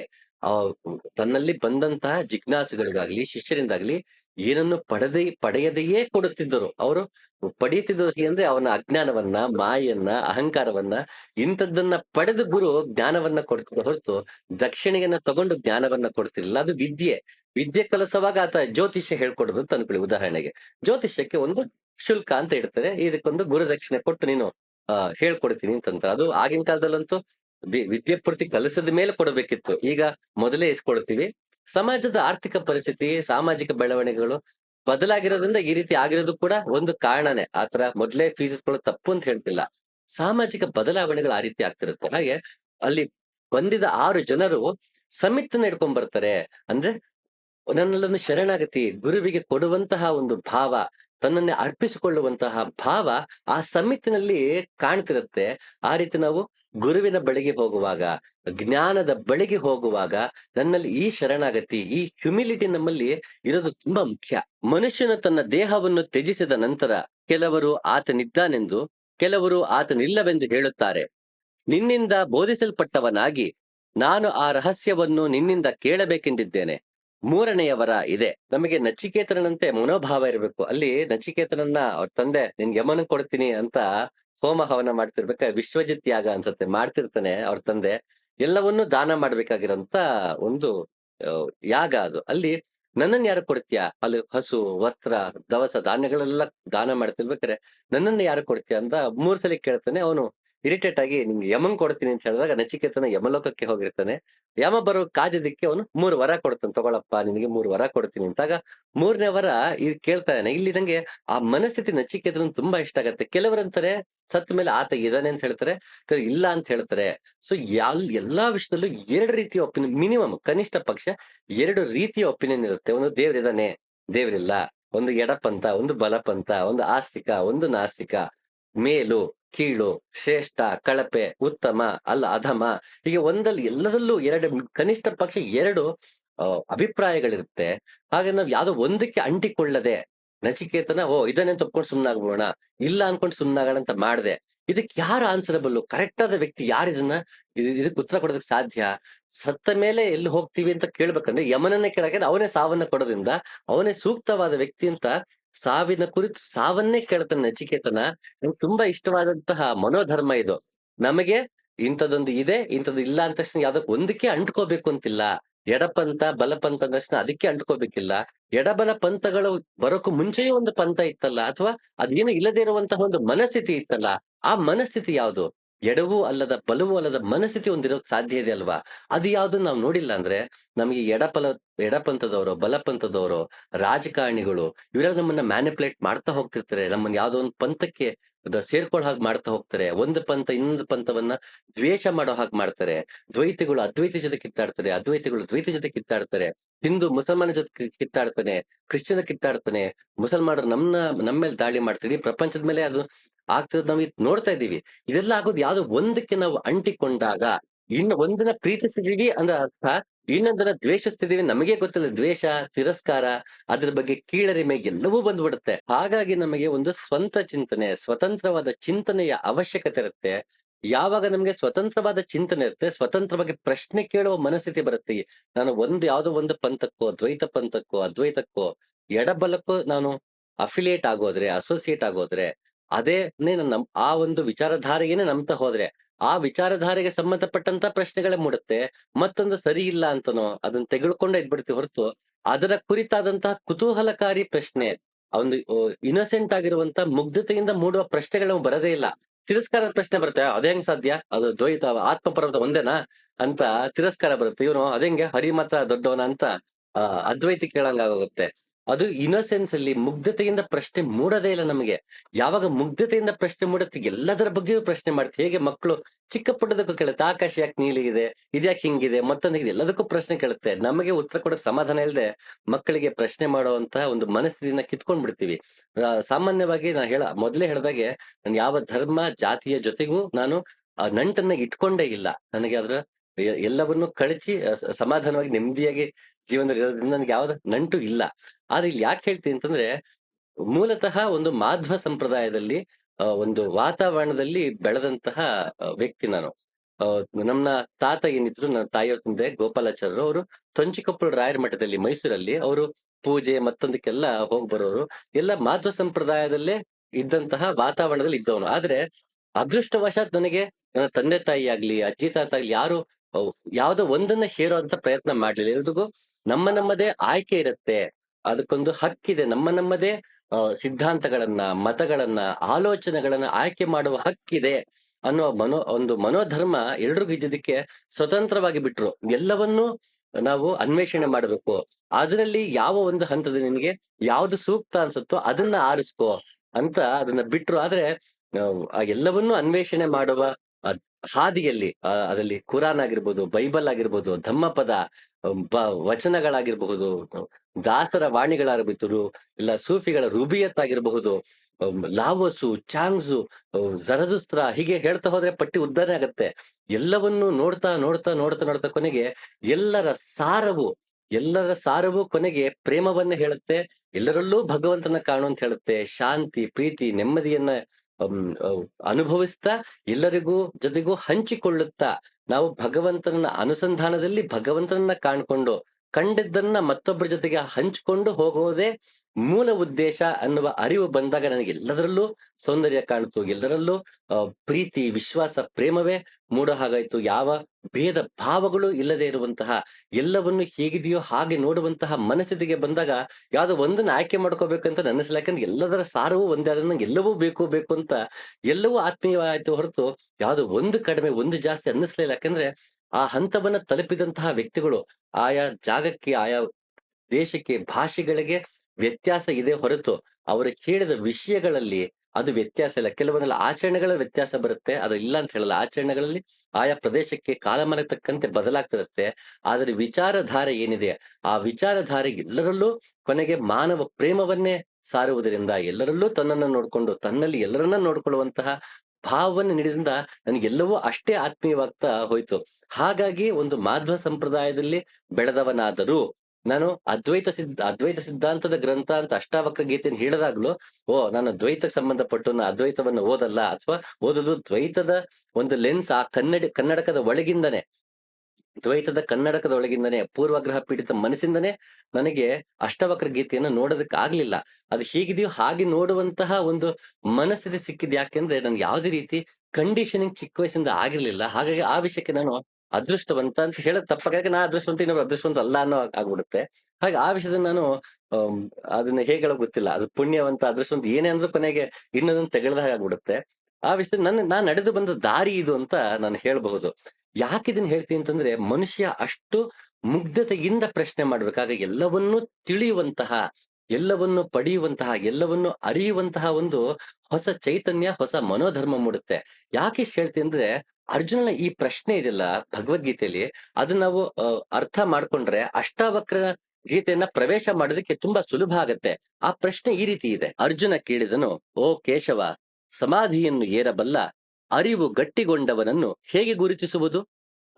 ತನ್ನಲ್ಲಿ ಬಂದಂತಹ ಜಿಜ್ಞಾಸುಗಳಿಗಾಗ್ಲಿ, ಶಿಷ್ಯರಿಂದಾಗ್ಲಿ ಏನನ್ನು ಪಡೆದೇ, ಪಡೆಯದೆಯೇ ಕೊಡುತ್ತಿದ್ದರು. ಅವರು ಪಡೆಯುತ್ತಿದ್ದರು ಅಂದ್ರೆ ಅವನ ಅಜ್ಞಾನವನ್ನ ಮಾಯನ್ನ ಅಹಂಕಾರವನ್ನ, ಇಂಥದ್ದನ್ನ ಪಡೆದು ಗುರು ಜ್ಞಾನವನ್ನ ಕೊಡ್ತಿದ್ದ ಹೊರತು ದಕ್ಷಿಣೆಯನ್ನ ತಗೊಂಡು ಜ್ಞಾನವನ್ನ ಕೊಡ್ತಿರ್ಲಿಲ್ಲ. ಅದು ವಿದ್ಯೆ. ವಿದ್ಯೆ ಕಲಿಸುವಾಗ ಆತ ಜ್ಯೋತಿಷ್ಯ ಹೇಳ್ಕೊಡೋದು ಅಂತ ಉದಾಹರಣೆಗೆ. ಜ್ಯೋತಿಷ್ಯಕ್ಕೆ ಒಂದು ಶುಲ್ಕ ಅಂತ ಇಡ್ತಾರೆ. ಇದಕ್ಕೊಂದು ಗುರುದಕ್ಷಿಣೆ ಕೊಟ್ಟು ನೀನು ಹೇಳ್ಕೊಡ್ತೀನಿ ಅಂತಂತ ಅದು ಆಗಿನ ಕಾಲದಲ್ಲಂತೂ ವಿದ್ಯೆ ಪೂರ್ತಿ ಕಲಿಸದ ಮೇಲೆ ಕೊಡಬೇಕಿತ್ತು. ಈಗ ಮೊದಲೇ ಇಸ್ಕೊಳ್ತೀವಿ. ಸಮಾಜದ ಆರ್ಥಿಕ ಪರಿಸ್ಥಿತಿ, ಸಾಮಾಜಿಕ ಬೆಳವಣಿಗೆಗಳು ಬದಲಾಗಿರೋದ್ರಿಂದ ಈ ರೀತಿ ಆಗಿರೋದು ಕೂಡ ಒಂದು ಕಾರಣನೇ. ಆತರ ಮೊದಲೇ ಇಸ್ಕೊಳ್ಳೋದು ತಪ್ಪು ಅಂತ ಹೇಳ್ತಿಲ್ಲ. ಸಾಮಾಜಿಕ ಬದಲಾವಣೆಗಳು ಆ ರೀತಿ ಆಗ್ತಿರುತ್ತೆ. ಹಾಗೆ ಅಲ್ಲಿ ಬಂದಿದ ಆರು ಜನರು ಸಮಿತನ ಇಟ್ಕೊಂಡ್ ಬರ್ತಾರೆ ಅಂದ್ರೆ ನನ್ನಲ್ಲೊಂದು ಶರಣಾಗತಿ, ಗುರುವಿಗೆ ಕೊಡುವಂತಹ ಒಂದು ಭಾವ, ತನ್ನನ್ನೇ ಅರ್ಪಿಸಿಕೊಳ್ಳುವಂತಹ ಭಾವ ಆ ಸಮಿತಿನಲ್ಲಿ ಕಾಣ್ತಿರುತ್ತೆ. ಆ ರೀತಿ ನಾವು ಗುರುವಿನ ಬಳಿಗೆ ಹೋಗುವಾಗ, ಜ್ಞಾನದ ಬಳಿಗೆ ಹೋಗುವಾಗ ನನ್ನಲ್ಲಿ ಈ ಶರಣಾಗತಿ, ಈ ಹ್ಯುಮಿಲಿಟಿ ನಮ್ಮಲ್ಲಿ ಇರೋದು ತುಂಬಾ ಮುಖ್ಯ. ಮನುಷ್ಯನು ತನ್ನ ದೇಹವನ್ನು ತ್ಯಜಿಸಿದ ನಂತರ ಕೆಲವರು ಆತನಿದ್ದಾನೆಂದು, ಕೆಲವರು ಆತನಿಲ್ಲವೆಂದು ಹೇಳುತ್ತಾರೆ. ನಿನ್ನಿಂದ ಬೋಧಿಸಲ್ಪಟ್ಟವನಾಗಿ ನಾನು ಆ ರಹಸ್ಯವನ್ನು ನಿನ್ನಿಂದ ಕೇಳಬೇಕೆಂದಿದ್ದೇನೆ. ಮೂರನೆಯವರ ಇದೆ. ನಮಗೆ ನಚಿಕೇತನಂತೆ ಮನೋಭಾವ ಇರಬೇಕು. ಅಲ್ಲಿ ನಚಿಕೇತನನ್ನ ಅವ್ರ ತಂದೆ, ನಿನ್ ಯಮನ ಕೊಡ್ತೀನಿ ಅಂತ ಹೋಮ ಹವನ ಮಾಡ್ತಿರ್ಬೇಕಾ ವಿಶ್ವಜಿತ್ ಯಾಗ ಅನ್ಸತ್ತೆ. ಮಾಡ್ತಿರ್ತಾನೆ ಅವ್ರ ತಂದೆ. ಎಲ್ಲವನ್ನೂ ದಾನ ಮಾಡ್ಬೇಕಾಗಿರೋಂತ ಒಂದು ಯಾಗ ಅದು. ಅಲ್ಲಿ ನನ್ನನ್ನು ಯಾರು ಕೊಡ್ತೀಯಾ? ಅಲ್ಲಿ ಹಸು, ವಸ್ತ್ರ, ದವಸ ಧಾನ್ಯಗಳೆಲ್ಲ ದಾನ ಮಾಡ್ತಿರ್ಬೇಕಾರೆ ನನ್ನನ್ನ ಯಾರು ಕೊಡ್ತೀಯಾ ಅಂತ ಮೂರ್ ಸಲ ಕೇಳ್ತಾನೆ ಅವನು. ಇರಿಟೇಟ್ ಆಗಿ ನಿಮ್ಗೆ ಯಮನ್ ಕೊಡ್ತೀನಿ ಅಂತ ಹೇಳಿದಾಗ ನಚಿಕೇತನ ಯಮಲೋಕಕ್ಕೆ ಹೋಗಿರ್ತಾನೆ. ಯಮ ಬರೋ ಕಾದಿದ್ದಕ್ಕೆ ಅವನು ಮೂರು ವರ ಕೊಡ್ತಾನೆ. ತಗೊಳಪ್ಪ, ನಿನಗೆ ಮೂರು ವರ ಕೊಡ್ತೀನಿ ಅಂತಾಗ ಮೂರನೇ ವರ ಇದು ಕೇಳ್ತಾ ಇದ್ದಾನೆ. ಇಲ್ಲಿ ನಂಗೆ ಆ ಮನಸ್ಥಿತಿ ನಚಿಕೇತನ ತುಂಬಾ ಇಷ್ಟ ಆಗತ್ತೆ. ಕೆಲವರಂತಾರೆ ಸತ್ತ ಮೇಲೆ ಆತ ಇದಾನೆ ಅಂತ ಹೇಳ್ತಾರೆ ಇಲ್ಲ ಅಂತ ಹೇಳ್ತಾರೆ. ಸೊ ಯಾಲ್, ಎಲ್ಲಾ ವಿಷಯದಲ್ಲೂ ಎರಡು ರೀತಿಯ ಒಪಿನಿಯನ್ ಮಿನಿಮಮ್ ಕನಿಷ್ಠ ಪಕ್ಷ ಎರಡು ರೀತಿಯ ಒಪಿನಿಯನ್ ಇರುತ್ತೆ. ಒಂದು ದೇವ್ರಿದಾನೆ ದೇವ್ರಿಲ್ಲ, ಒಂದು ಎಡಪಂಥ, ಒಂದು ಬಲಪಂಥ, ಒಂದು ಆಸ್ತಿಕ, ಒಂದು ನಾಸ್ತಿಕ, ಮೇಲು ಕೀಳು, ಶ್ರೇಷ್ಠ, ಕಳಪೆ, ಉತ್ತಮ, ಅಲ್ಲ ಅಧಮ. ಹೀಗೆ ಒಂದಲ್ಲಿ ಎಲ್ಲದಲ್ಲೂ ಎರಡು ಕನಿಷ್ಠ ಪಕ್ಷ ಎರಡು ಅಭಿಪ್ರಾಯಗಳಿರುತ್ತೆ. ಹಾಗೆ ನಾವು ಯಾವ್ದೋ ಒಂದಕ್ಕೆ ಅಂಟಿಕೊಳ್ಳದೆ ನಚಿಕೇತನ, ಓ, ಇದನ್ನೇ ತಪ್ಕೊಂಡು ಸುಮ್ನಾಗ್ಬೋಣ ಇಲ್ಲ ಅನ್ಕೊಂಡು ಸುಮ್ನಾಗೋಣ ಅಂತ ಮಾಡಿದೆ. ಇದಕ್ಕೆ ಯಾರು ಆನ್ಸರಬಲ್ಲು ಕರೆಕ್ಟ್ ಆದ ವ್ಯಕ್ತಿ ಯಾರು ಇದನ್ನ? ಇದ್- ಇದಕ್ಕೆ ಉತ್ತರ ಕೊಡೋದಕ್ಕೆ ಸಾಧ್ಯ? ಸತ್ತ ಮೇಲೆ ಎಲ್ಲಿ ಹೋಗ್ತೀವಿ ಅಂತ ಕೇಳ್ಬೇಕಂದ್ರೆ ಯಮನನ್ನೇ ಕೆಳಗೆ ಅವನೇ ಸಾವನ್ನ ಕೊಡೋದ್ರಿಂದ ಅವನೇ ಸೂಕ್ತವಾದ ವ್ಯಕ್ತಿ ಅಂತ ಸಾವಿನ ಕುರಿತು ಸಾವನ್ನೇ ಕೇಳ್ತಾನೆ ನಚಿಕೇತನ. ನಂಗೆ ತುಂಬಾ ಇಷ್ಟವಾದಂತಹ ಮನೋಧರ್ಮ ಇದು. ನಮಗೆ ಇಂಥದೊಂದು ಇದೆ, ಇಂಥದ್ದು ಇಲ್ಲ ಅಂತ ತಕ್ಷಣ ಒಂದಕ್ಕೆ ಅಂಟ್ಕೋಬೇಕು ಅಂತಿಲ್ಲ. ಎಡಪಂಥ, ಬಲಪಂಥ ಅಂದ ತಕ್ಷಣ ಅದಕ್ಕೆ ಅಂಟ್ಕೋಬೇಕಿಲ್ಲ. ಎಡಬಲ ಪಂಥಗಳು ಬರೋಕು ಮುಂಚೆಯೂ ಒಂದು ಪಂಥ ಇತ್ತಲ್ಲ, ಅಥವಾ ಅದೇನು ಇಲ್ಲದೆ ಇರುವಂತಹ ಒಂದು ಮನಸ್ಥಿತಿ ಇತ್ತಲ್ಲ, ಆ ಮನಸ್ಥಿತಿ ಯಾವುದು? ಎಡವೂ ಅಲ್ಲದ ಬಲವೂ ಅಲ್ಲದ ಮನಸ್ಥಿತಿ ಒಂದಿರೋಕ್ ಸಾಧ್ಯ ಇದೆ ಅಲ್ವಾ? ಅದು ಯಾವ್ದು ನಾವು ನೋಡಿಲ್ಲ ಅಂದ್ರೆ ನಮಗೆ ಎಡಪಲ, ಎಡಪಂಥದವರು, ಬಲಪಂಥದವರು, ರಾಜಕಾರಣಿಗಳು, ಇವರೆಲ್ಲ ನಮ್ಮನ್ನ ಮ್ಯಾನಿಪುಲೇಟ್ ಮಾಡ್ತಾ ಹೋಗ್ತಿರ್ತಾರೆ. ನಮ್ಮನ್ನ ಯಾವ್ದೋ ಒಂದು ಪಂಥಕ್ಕೆ ಸೇರ್ಕೊಳ್ಳೋ ಹಾಗೆ ಮಾಡ್ತಾ ಹೋಗ್ತಾರೆ. ಒಂದು ಪಂಥ ಇನ್ನೊಂದು ಪಂಥವನ್ನ ದ್ವೇಷ ಮಾಡೋ ಹಾಗೆ ಮಾಡ್ತಾರೆ. ದ್ವೈತಿಗಳು ಅದ್ವೈತ ಜೊತೆ ಕಿತ್ತಾಡ್ತಾರೆ, ಅದ್ವೈತಗಳು ದ್ವೈತ ಜೊತೆ ಕಿತ್ತಾಡ್ತಾರೆ. ಹಿಂದೂ ಮುಸಲ್ಮಾನ ಜೊತೆ ಕಿತ್ತಾಡ್ತಾನೆ, ಕ್ರಿಶ್ಚಿಯನ್ ಕಿತ್ತಾಡ್ತಾನೆ. ಮುಸಲ್ಮಾನರು ನಮ್ನ, ನಮ್ಮ ಮೇಲೆ ದಾಳಿ ಮಾಡ್ತೀವಿ ಪ್ರಪಂಚದ ಮೇಲೆ ಅದು ಆಗ್ತಿರೋದು ನಾವು ನೋಡ್ತಾ ಇದೀವಿ ಇದೆಲ್ಲ ಆಗೋದು ಯಾವ್ದೋ ಒಂದಕ್ಕೆ ನಾವು ಅಂಟಿಕೊಂಡಾಗ ಇನ್ನು ಒಂದನ್ನ ಪ್ರೀತಿಸಿದೀವಿ ಅಂದ್ರೆ ಅರ್ಥ ಇನ್ನೊಂದನ್ನ ದ್ವೇಷಿಸ್ತಿದೀವಿ ನಮಗೆ ಗೊತ್ತಿಲ್ಲ, ದ್ವೇಷ, ತಿರಸ್ಕಾರ, ಅದ್ರ ಬಗ್ಗೆ ಕೀಳರಿಮೆ ಎಲ್ಲವೂ ಬಂದ್ಬಿಡುತ್ತೆ. ಹಾಗಾಗಿ ನಮಗೆ ಒಂದು ಸ್ವಂತ ಚಿಂತನೆ, ಸ್ವತಂತ್ರವಾದ ಚಿಂತನೆಯ ಅವಶ್ಯಕತೆ ಇರುತ್ತೆ. ಯಾವಾಗ ನಮ್ಗೆ ಸ್ವತಂತ್ರವಾದ ಚಿಂತನೆ ಇರುತ್ತೆ ಸ್ವತಂತ್ರವಾಗಿ ಪ್ರಶ್ನೆ ಕೇಳುವ ಮನಸ್ಥಿತಿ ಬರುತ್ತೆ. ನಾನು ಒಂದು ಯಾವ್ದೋ ಒಂದು ಪಂಥಕ್ಕೋ, ದ್ವೈತ ಪಂಥಕ್ಕೋ, ಅದ್ವೈತಕ್ಕೋ, ಎಡಬಲಕ್ಕೂ ನಾನು ಅಫಿಲಿಯೇಟ್ ಆಗೋದ್ರೆ ಅಸೋಸಿಯೇಟ್ ಆಗೋದ್ರೆ ಅದೇ ನಮ್ ಆ ಒಂದು ವಿಚಾರಧಾರೆಗೇನೆ ನಂಬ್ತಾ ಹೋದ್ರೆ ಆ ವಿಚಾರಧಾರೆಗೆ ಸಂಬಂಧಪಟ್ಟಂತ ಪ್ರಶ್ನೆಗಳೇ ಮೂಡುತ್ತೆ. ಮತ್ತೊಂದು ಸರಿ ಇಲ್ಲ ಅಂತನೋ ಅದನ್ನ ತೆಗೆದುಕೊಂಡೇ ಇದ್ಬಿಡ್ತೀವಿ ಹೊರತು ಅದರ ಕುರಿತಾದಂತಹ ಕುತೂಹಲಕಾರಿ ಪ್ರಶ್ನೆ ಒಂದು ಇನೋಸೆಂಟ್ ಆಗಿರುವಂತ ಮುಗ್ಧತೆಯಿಂದ ಮೂಡುವ ಪ್ರಶ್ನೆಗಳು ಬರದೇ ಇಲ್ಲ. ತಿರಸ್ಕಾರದ ಪ್ರಶ್ನೆ ಬರುತ್ತೆ, ಅದೇ ಹೆಂಗ್ ಸಾಧ್ಯ? ಅದು ದ್ವೈತ ಆತ್ಮ ಪರ್ವತ ಒಂದೇನಾ? ಅಂತ ತಿರಸ್ಕಾರ ಬರುತ್ತೆ. ಇವನು ಅದೇಂಗೆ ಹರಿ ಮಾತ್ರ ದೊಡ್ಡವನ? ಅಂತ ಅದ್ವೈತಿ ಕೇಳಂಗಾಗುತ್ತೆ ಅದು ಇನೋಸೆನ್ಸ್ ಅಲ್ಲಿ ಮುಗ್ಧತೆಯಿಂದ ಪ್ರಶ್ನೆ ಮೂಡದೇ ಇಲ್ಲ ನಮಗೆ. ಯಾವಾಗ ಮುಗ್ಧತೆಯಿಂದ ಪ್ರಶ್ನೆ ಮೂಡುತ್ತೆ ಎಲ್ಲದರ ಬಗ್ಗೆಯೂ ಪ್ರಶ್ನೆ ಮಾಡ್ತೀವಿ. ಹೇಗೆ ಮಕ್ಕಳು ಚಿಕ್ಕ ಪುಟ್ಟದಕ್ಕೂ ಕೇಳುತ್ತೆ, ಆಕಾಶ ಯಾಕೆ ನೀಲಿ ಇದೆ ಇದ್ಯಾಕೆ ಹಿಂಗಿದೆ? ಮತ್ತೊಂದು ಎಲ್ಲದಕ್ಕೂ ಪ್ರಶ್ನೆ ಕೇಳುತ್ತೆ. ನಮಗೆ ಉತ್ತರ ಕೊಡೋ ಸಮಾಧಾನ ಇಲ್ಲದೆ ಮಕ್ಕಳಿಗೆ ಪ್ರಶ್ನೆ ಮಾಡುವಂತಹ ಒಂದು ಮನಸ್ಥಿತಿನ ಕಿತ್ಕೊಂಡ್ ಬಿಡ್ತೀವಿ ಸಾಮಾನ್ಯವಾಗಿ ನಾ ಹೇಳ, ಮೊದಲೇ ಹೇಳ್ದಾಗೆ, ನಾನು ಯಾವ ಧರ್ಮ, ಜಾತಿಯ ಜೊತೆಗೂ ನಾನು ನಂಟನ್ನ ಇಟ್ಕೊಂಡೇ ಇಲ್ಲ. ನನಗೆ ಅದ್ರ ಎಲ್ಲವನ್ನೂ ಕಳಚಿ ಸಮಾಧಾನವಾಗಿ, ನೆಮ್ಮದಿಯಾಗಿ ಜೀವನದಲ್ಲಿ ಇರೋದ್ರಿಂದ ನನಗೆ ಯಾವ್ದು ನಂಟು ಇಲ್ಲ. ಆದ್ರೆ ಇಲ್ಲಿ ಯಾಕೆ ಹೇಳ್ತೀನಿ ಅಂತಂದ್ರೆ, ಮೂಲತಃ ಒಂದು ಮಾಧ್ವ ಸಂಪ್ರದಾಯದಲ್ಲಿ ಒಂದು ವಾತಾವರಣದಲ್ಲಿ ಬೆಳೆದಂತಹ ವ್ಯಕ್ತಿ ನಾನು. ನಮ್ಮ ತಾತ ಏನಿದ್ರು, ನನ್ನ ತಾಯಿಯವ್ರ ತಂದೆ ಗೋಪಾಲಾಚಾರ್ಯರು, ಅವರು ತೊಂಚಿಕೊಪ್ಪಳ ರಾಯರ ಮಠದಲ್ಲಿ, ಮೈಸೂರಲ್ಲಿ, ಅವರು ಪೂಜೆ ಮತ್ತೊಂದಕ್ಕೆಲ್ಲ ಹೋಗಿ ಬರೋರು, ಎಲ್ಲ ಮಾಧ್ವ ಸಂಪ್ರದಾಯದಲ್ಲೇ ಇದ್ದಂತಹ ವಾತಾವರಣದಲ್ಲಿ ಇದ್ದವನು. ಆದ್ರೆ, ಅದೃಷ್ಟವಶಾತ್ ನನಗೆ ನನ್ನ ತಂದೆ ತಾಯಿ ಆಗ್ಲಿ ಅಜ್ಜಿ ತಾತ ಆಗ್ಲಿ, ಯಾರು ಯಾವ್ದೋ ಒಂದನ್ನ ಹೇರೋ ಅಂತ ಪ್ರಯತ್ನ ಮಾಡ್ಲಿಲ್ಲ. ಎಲ್ರಿಗೂ ನಮ್ಮ ನಮ್ಮದೇ ಆಯ್ಕೆ ಇರುತ್ತೆ. ಅದಕ್ಕೊಂದು ಹಕ್ಕಿದೆ. ನಮ್ಮ ನಮ್ಮದೇ ಸಿದ್ಧಾಂತಗಳನ್ನ, ಮತಗಳನ್ನ, ಆಲೋಚನೆಗಳನ್ನ ಆಯ್ಕೆ ಮಾಡುವ ಹಕ್ಕಿದೆ ಅನ್ನೋ ಮನೋ, ಒಂದು ಮನೋಧರ್ಮ ಎಲ್ರಿಗೂ ಇದ್ದಿದ್ದಕ್ಕೆ ಸ್ವತಂತ್ರವಾಗಿ ಬಿಟ್ರು. ಎಲ್ಲವನ್ನೂ ನಾವು ಅನ್ವೇಷಣೆ ಮಾಡಬೇಕು. ಅದರಲ್ಲಿ ಯಾವ ಒಂದು ಹಂತದ ನಿನಗೆ ಯಾವ್ದು ಸೂಕ್ತ ಅನ್ಸುತ್ತೋ ಅದನ್ನ ಆರಿಸ್ಕೋ ಅಂತ ಅದನ್ನ ಬಿಟ್ರು. ಆದ್ರೆ ಎಲ್ಲವನ್ನೂ ಅನ್ವೇಷಣೆ ಮಾಡುವ ಹಾದಿಯಲ್ಲಿ ಅದರಲ್ಲಿ ಕುರಾನ್ ಆಗಿರ್ಬೋದು, ಬೈಬಲ್ ಆಗಿರ್ಬೋದು, ಧಮ್ಮಪದ ವಚನಗಳಾಗಿರ್ಬಹುದು, ದಾಸರ ವಾಣಿಗಳಾಗಿರ್ಬಿತ್ತು ಇಲ್ಲ ಸೂಫಿಗಳ ರುಬಿಯತ್ ಆಗಿರಬಹುದು ಲಾವಸು, ಚಾಂಗ್ಸು ಜರಜುಸ್ತ್ರ ಹೀಗೆ ಹೇಳ್ತಾ ಹೋದ್ರೆ ಪಟ್ಟಿ ಉದ್ದಾನೆ ಆಗತ್ತೆ. ಎಲ್ಲವನ್ನು ನೋಡ್ತಾ ನೋಡ್ತಾ ನೋಡ್ತಾ ನೋಡ್ತಾ ಕೊನೆಗೆ ಎಲ್ಲರ ಸಾರವು ಎಲ್ಲರ ಸಾರವು ಕೊನೆಗೆ ಪ್ರೇಮವನ್ನ ಹೇಳುತ್ತೆ, ಎಲ್ಲರಲ್ಲೂ ಭಗವಂತನ ಕಾಣು ಅಂತ ಹೇಳುತ್ತೆ. ಶಾಂತಿ, ಪ್ರೀತಿ, ನೆಮ್ಮದಿಯನ್ನ ಅನುಭವಿಸ್ತಾ ಎಲ್ಲರಿಗೂ ಜೊತೆಗೂ ಹಂಚಿಕೊಳ್ಳುತ್ತಾ ನಾವು ಭಗವಂತನ ಅನುಸಂಧಾನದಲ್ಲಿ ಭಗವಂತನನ್ನ ಕಾಣ್ಕೊಂಡು ಕಂಡಿದ್ದನ್ನ ಮತ್ತೊಬ್ಬರ ಜೊತೆಗೆ ಹಂಚಿಕೊಂಡು ಹೋಗೋದೇ ಮೂಲ ಉದ್ದೇಶ ಅನ್ನುವ ಅರಿವು ಬಂದಾಗ ನನಗೆ ಎಲ್ಲದರಲ್ಲೂ ಸೌಂದರ್ಯ ಕಾಣ್ತು ಎಲ್ಲರಲ್ಲೂ ಅಹ್, ಪ್ರೀತಿ ವಿಶ್ವಾಸ ಪ್ರೇಮವೇ ಮೂಡ ಹಾಗಾಯ್ತು. ಯಾವ ಭೇದ ಭಾವಗಳು ಇಲ್ಲದೆ ಇರುವಂತಹ ಎಲ್ಲವನ್ನು ಹೇಗಿದೆಯೋ ಹಾಗೆ ನೋಡುವಂತಹ ಮನಸ್ಥಿತಿಗೆ ಬಂದಾಗ ಯಾವ್ದೋ ಒಂದನ್ನ ಆಯ್ಕೆ ಮಾಡ್ಕೋಬೇಕಂತ ನನ್ನ ಯಾಕಂದ್ರೆ ಎಲ್ಲದರ ಸಾರವೂ ಒಂದೇ ಆದ್ರೆ ನಂಗೆ ಎಲ್ಲವೂ ಬೇಕು ಬೇಕು ಅಂತ ಎಲ್ಲವೂ ಆತ್ಮೀಯವಾಯಿತು ಹೊರತು ಯಾವ್ದೋ ಒಂದು ಕಡಿಮೆ ಒಂದು ಜಾಸ್ತಿ ಅನ್ನಿಸ್ಲಿಲ್ಲ. ಯಾಕಂದ್ರೆ ಆ ಹಂತವನ್ನ ತಲುಪಿದಂತಹ ವ್ಯಕ್ತಿಗಳು ಆಯಾ ಜಾಗಕ್ಕೆ ಆಯಾ ದೇಶಕ್ಕೆ ಭಾಷೆಗಳಿಗೆ ವ್ಯತ್ಯಾಸ ಇದೆ ಹೊರತು ಅವರು ಕೇಳಿದ ವಿಷಯಗಳಲ್ಲಿ ಅದು ವ್ಯತ್ಯಾಸ ಇಲ್ಲ. ಕೆಲವೊಂದೆಲ್ಲ ಆಚರಣೆಗಳ ವ್ಯತ್ಯಾಸ ಬರುತ್ತೆ, ಅದು ಇಲ್ಲ ಅಂತ ಹೇಳಲ್ಲ. ಆಚರಣೆಗಳಲ್ಲಿ ಆಯಾ ಪ್ರದೇಶಕ್ಕೆ ಕಾಲಮಾನ ತಕ್ಕಂತೆ ಬದಲಾಗ್ತಿರುತ್ತೆ. ಆದರೆ ವಿಚಾರಧಾರೆ ಏನಿದೆ? ಆ ವಿಚಾರಧಾರೆ ಎಲ್ಲರಲ್ಲೂ ಕೊನೆಗೆ ಮಾನವ ಪ್ರೇಮವನ್ನೇ ಸಾರುವುದರಿಂದ, ಎಲ್ಲರಲ್ಲೂ ತನ್ನನ್ನು ನೋಡ್ಕೊಂಡು, ತನ್ನಲ್ಲಿ ಎಲ್ಲರನ್ನ ನೋಡಿಕೊಳ್ಳುವಂತಹ ಭಾವವನ್ನು ನೀಡಿದ್ರಿಂದ ನನಗೆಲ್ಲವೂ ಅಷ್ಟೇ ಆತ್ಮೀಯವಾಗ್ತಾ ಹೋಯ್ತು. ಹಾಗಾಗಿ ಒಂದು ಮಾಧ್ವ ಸಂಪ್ರದಾಯದಲ್ಲಿ ಬೆಳೆದವನಾದರೂ ನಾನು ಅದ್ವೈತ ಸಿದ್ಧ ಅದ್ವೈತ ಸಿದ್ಧಾಂತದ ಗ್ರಂಥ ಅಂತ ಅಷ್ಟಾವಕ್ರ ಗೀತೆಯನ್ನು ಹೇಳಿದಾಗ್ಲೂ, ಓ, ನಾನು ದ್ವೈತಕ್ಕೆ ಸಂಬಂಧಪಟ್ಟು ನಾನು ಅದ್ವೈತವನ್ನು ಓದಲ್ಲ ಅಥವಾ ಓದೋದು ದ್ವೈತದ ಒಂದು ಲೆನ್ಸ್ ಆ ಕನ್ನಡ, ಕನ್ನಡಕದ ಒಳಗಿಂದನೇ, ದ್ವೈತದ ಕನ್ನಡಕದ ಒಳಗಿಂದನೇ, ಪೂರ್ವಗ್ರಹ ಪೀಡಿತ ಮನಸ್ಸಿಂದನೇ ನನಗೆ ಅಷ್ಟವಕ್ರ ಗೀತೆಯನ್ನು ನೋಡೋದಕ್ಕೆ ಆಗ್ಲಿಲ್ಲ ಅದು ಹೇಗಿದೆಯೋ ಹಾಗೆ ನೋಡುವಂತಹ ಒಂದು ಮನಸ್ಥಿತಿ ಸಿಕ್ಕಿದ್ ಯಾಕೆಂದ್ರೆ ನನ್ಗೆ ಯಾವುದೇ ರೀತಿ ಕಂಡೀಷನಿಂಗ್ ಚಿಕ್ಕ ವಯಸ್ಸಿಂದ ಆಗಿರ್ಲಿಲ್ಲ. ಹಾಗಾಗಿ ಆ ವಿಷಯಕ್ಕೆ ನಾನು ಅದೃಷ್ಟವಂತ ಅಂತ ಹೇಳ ತಪ್ಪಾಗ ನಾ ಅದೃಷ್ಟವಂತ, ಇನ್ನೊಬ್ರು ಅದೃಷ್ಟವಂತ ಅಲ್ಲ ಅನ್ನೋ ಆಗ್ಬಿಡುತ್ತೆ. ಹಾಗೆ ಆ ವಿಷಯದ ನಾನು ಅದನ್ನ ಹೇಗೆ ಗೊತ್ತಿಲ್ಲ. ಅದು ಪುಣ್ಯವಂತ, ಅದೃಷ್ಟವಂತ ಏನೇ ಅಂದ್ರೂ ಕೊನೆಗೆ ಇನ್ನೊಂದನ್ನು ತೆಗೆದ ಹಾಗೆ ಆಗ್ಬಿಡುತ್ತೆ. ಆ ವಿಷಯ ನನ್ನ ನಾನ್ ನಡೆದು ಬಂದ ದಾರಿ ಇದು ಅಂತ ನಾನು ಹೇಳಬಹುದು. ಯಾಕೆ ಇದನ್ನ ಹೇಳ್ತೀನಿ ಅಂತಂದ್ರೆ, ಮನುಷ್ಯ ಅಷ್ಟು ಮುಗ್ಧತೆಯಿಂದ ಪ್ರಶ್ನೆ ಮಾಡ್ಬೇಕಾಗ ಎಲ್ಲವನ್ನೂ ತಿಳಿಯುವಂತಹ ಎಲ್ಲವನ್ನು ಪಡೆಯುವಂತಹ, ಎಲ್ಲವನ್ನು ಅರಿಯುವಂತಹ ಒಂದು ಹೊಸ ಚೈತನ್ಯ, ಹೊಸ ಮನೋಧರ್ಮ ಮೂಡುತ್ತೆ. ಯಾಕೆ ಹೇಳ್ತೀನಿ ಅಂದ್ರೆ, ಅರ್ಜುನನ ಈ ಪ್ರಶ್ನೆ ಇದೆಯಲ್ಲ ಭಗವದ್ಗೀತೆಯಲ್ಲಿ ಅದನ್ನ ನಾವು ಅರ್ಥ ಮಾಡ್ಕೊಂಡ್ರೆ ಅಷ್ಟಾವಕ್ರ ಗೀತೆಯನ್ನ ಪ್ರವೇಶ ಮಾಡೋದಕ್ಕೆ ತುಂಬಾ ಸುಲಭ ಆಗತ್ತೆ. ಆ ಪ್ರಶ್ನೆ ಈ ರೀತಿ ಇದೆ. ಅರ್ಜುನ ಕೇಳಿದನು, ಓ ಕೇಶವ, ಸಮಾಧಿಯನ್ನು ಏರಬಲ್ಲ ಅರಿವು ಗಟ್ಟಿಗೊಂಡವನನ್ನು ಹೇಗೆ ಗುರುತಿಸುವುದು?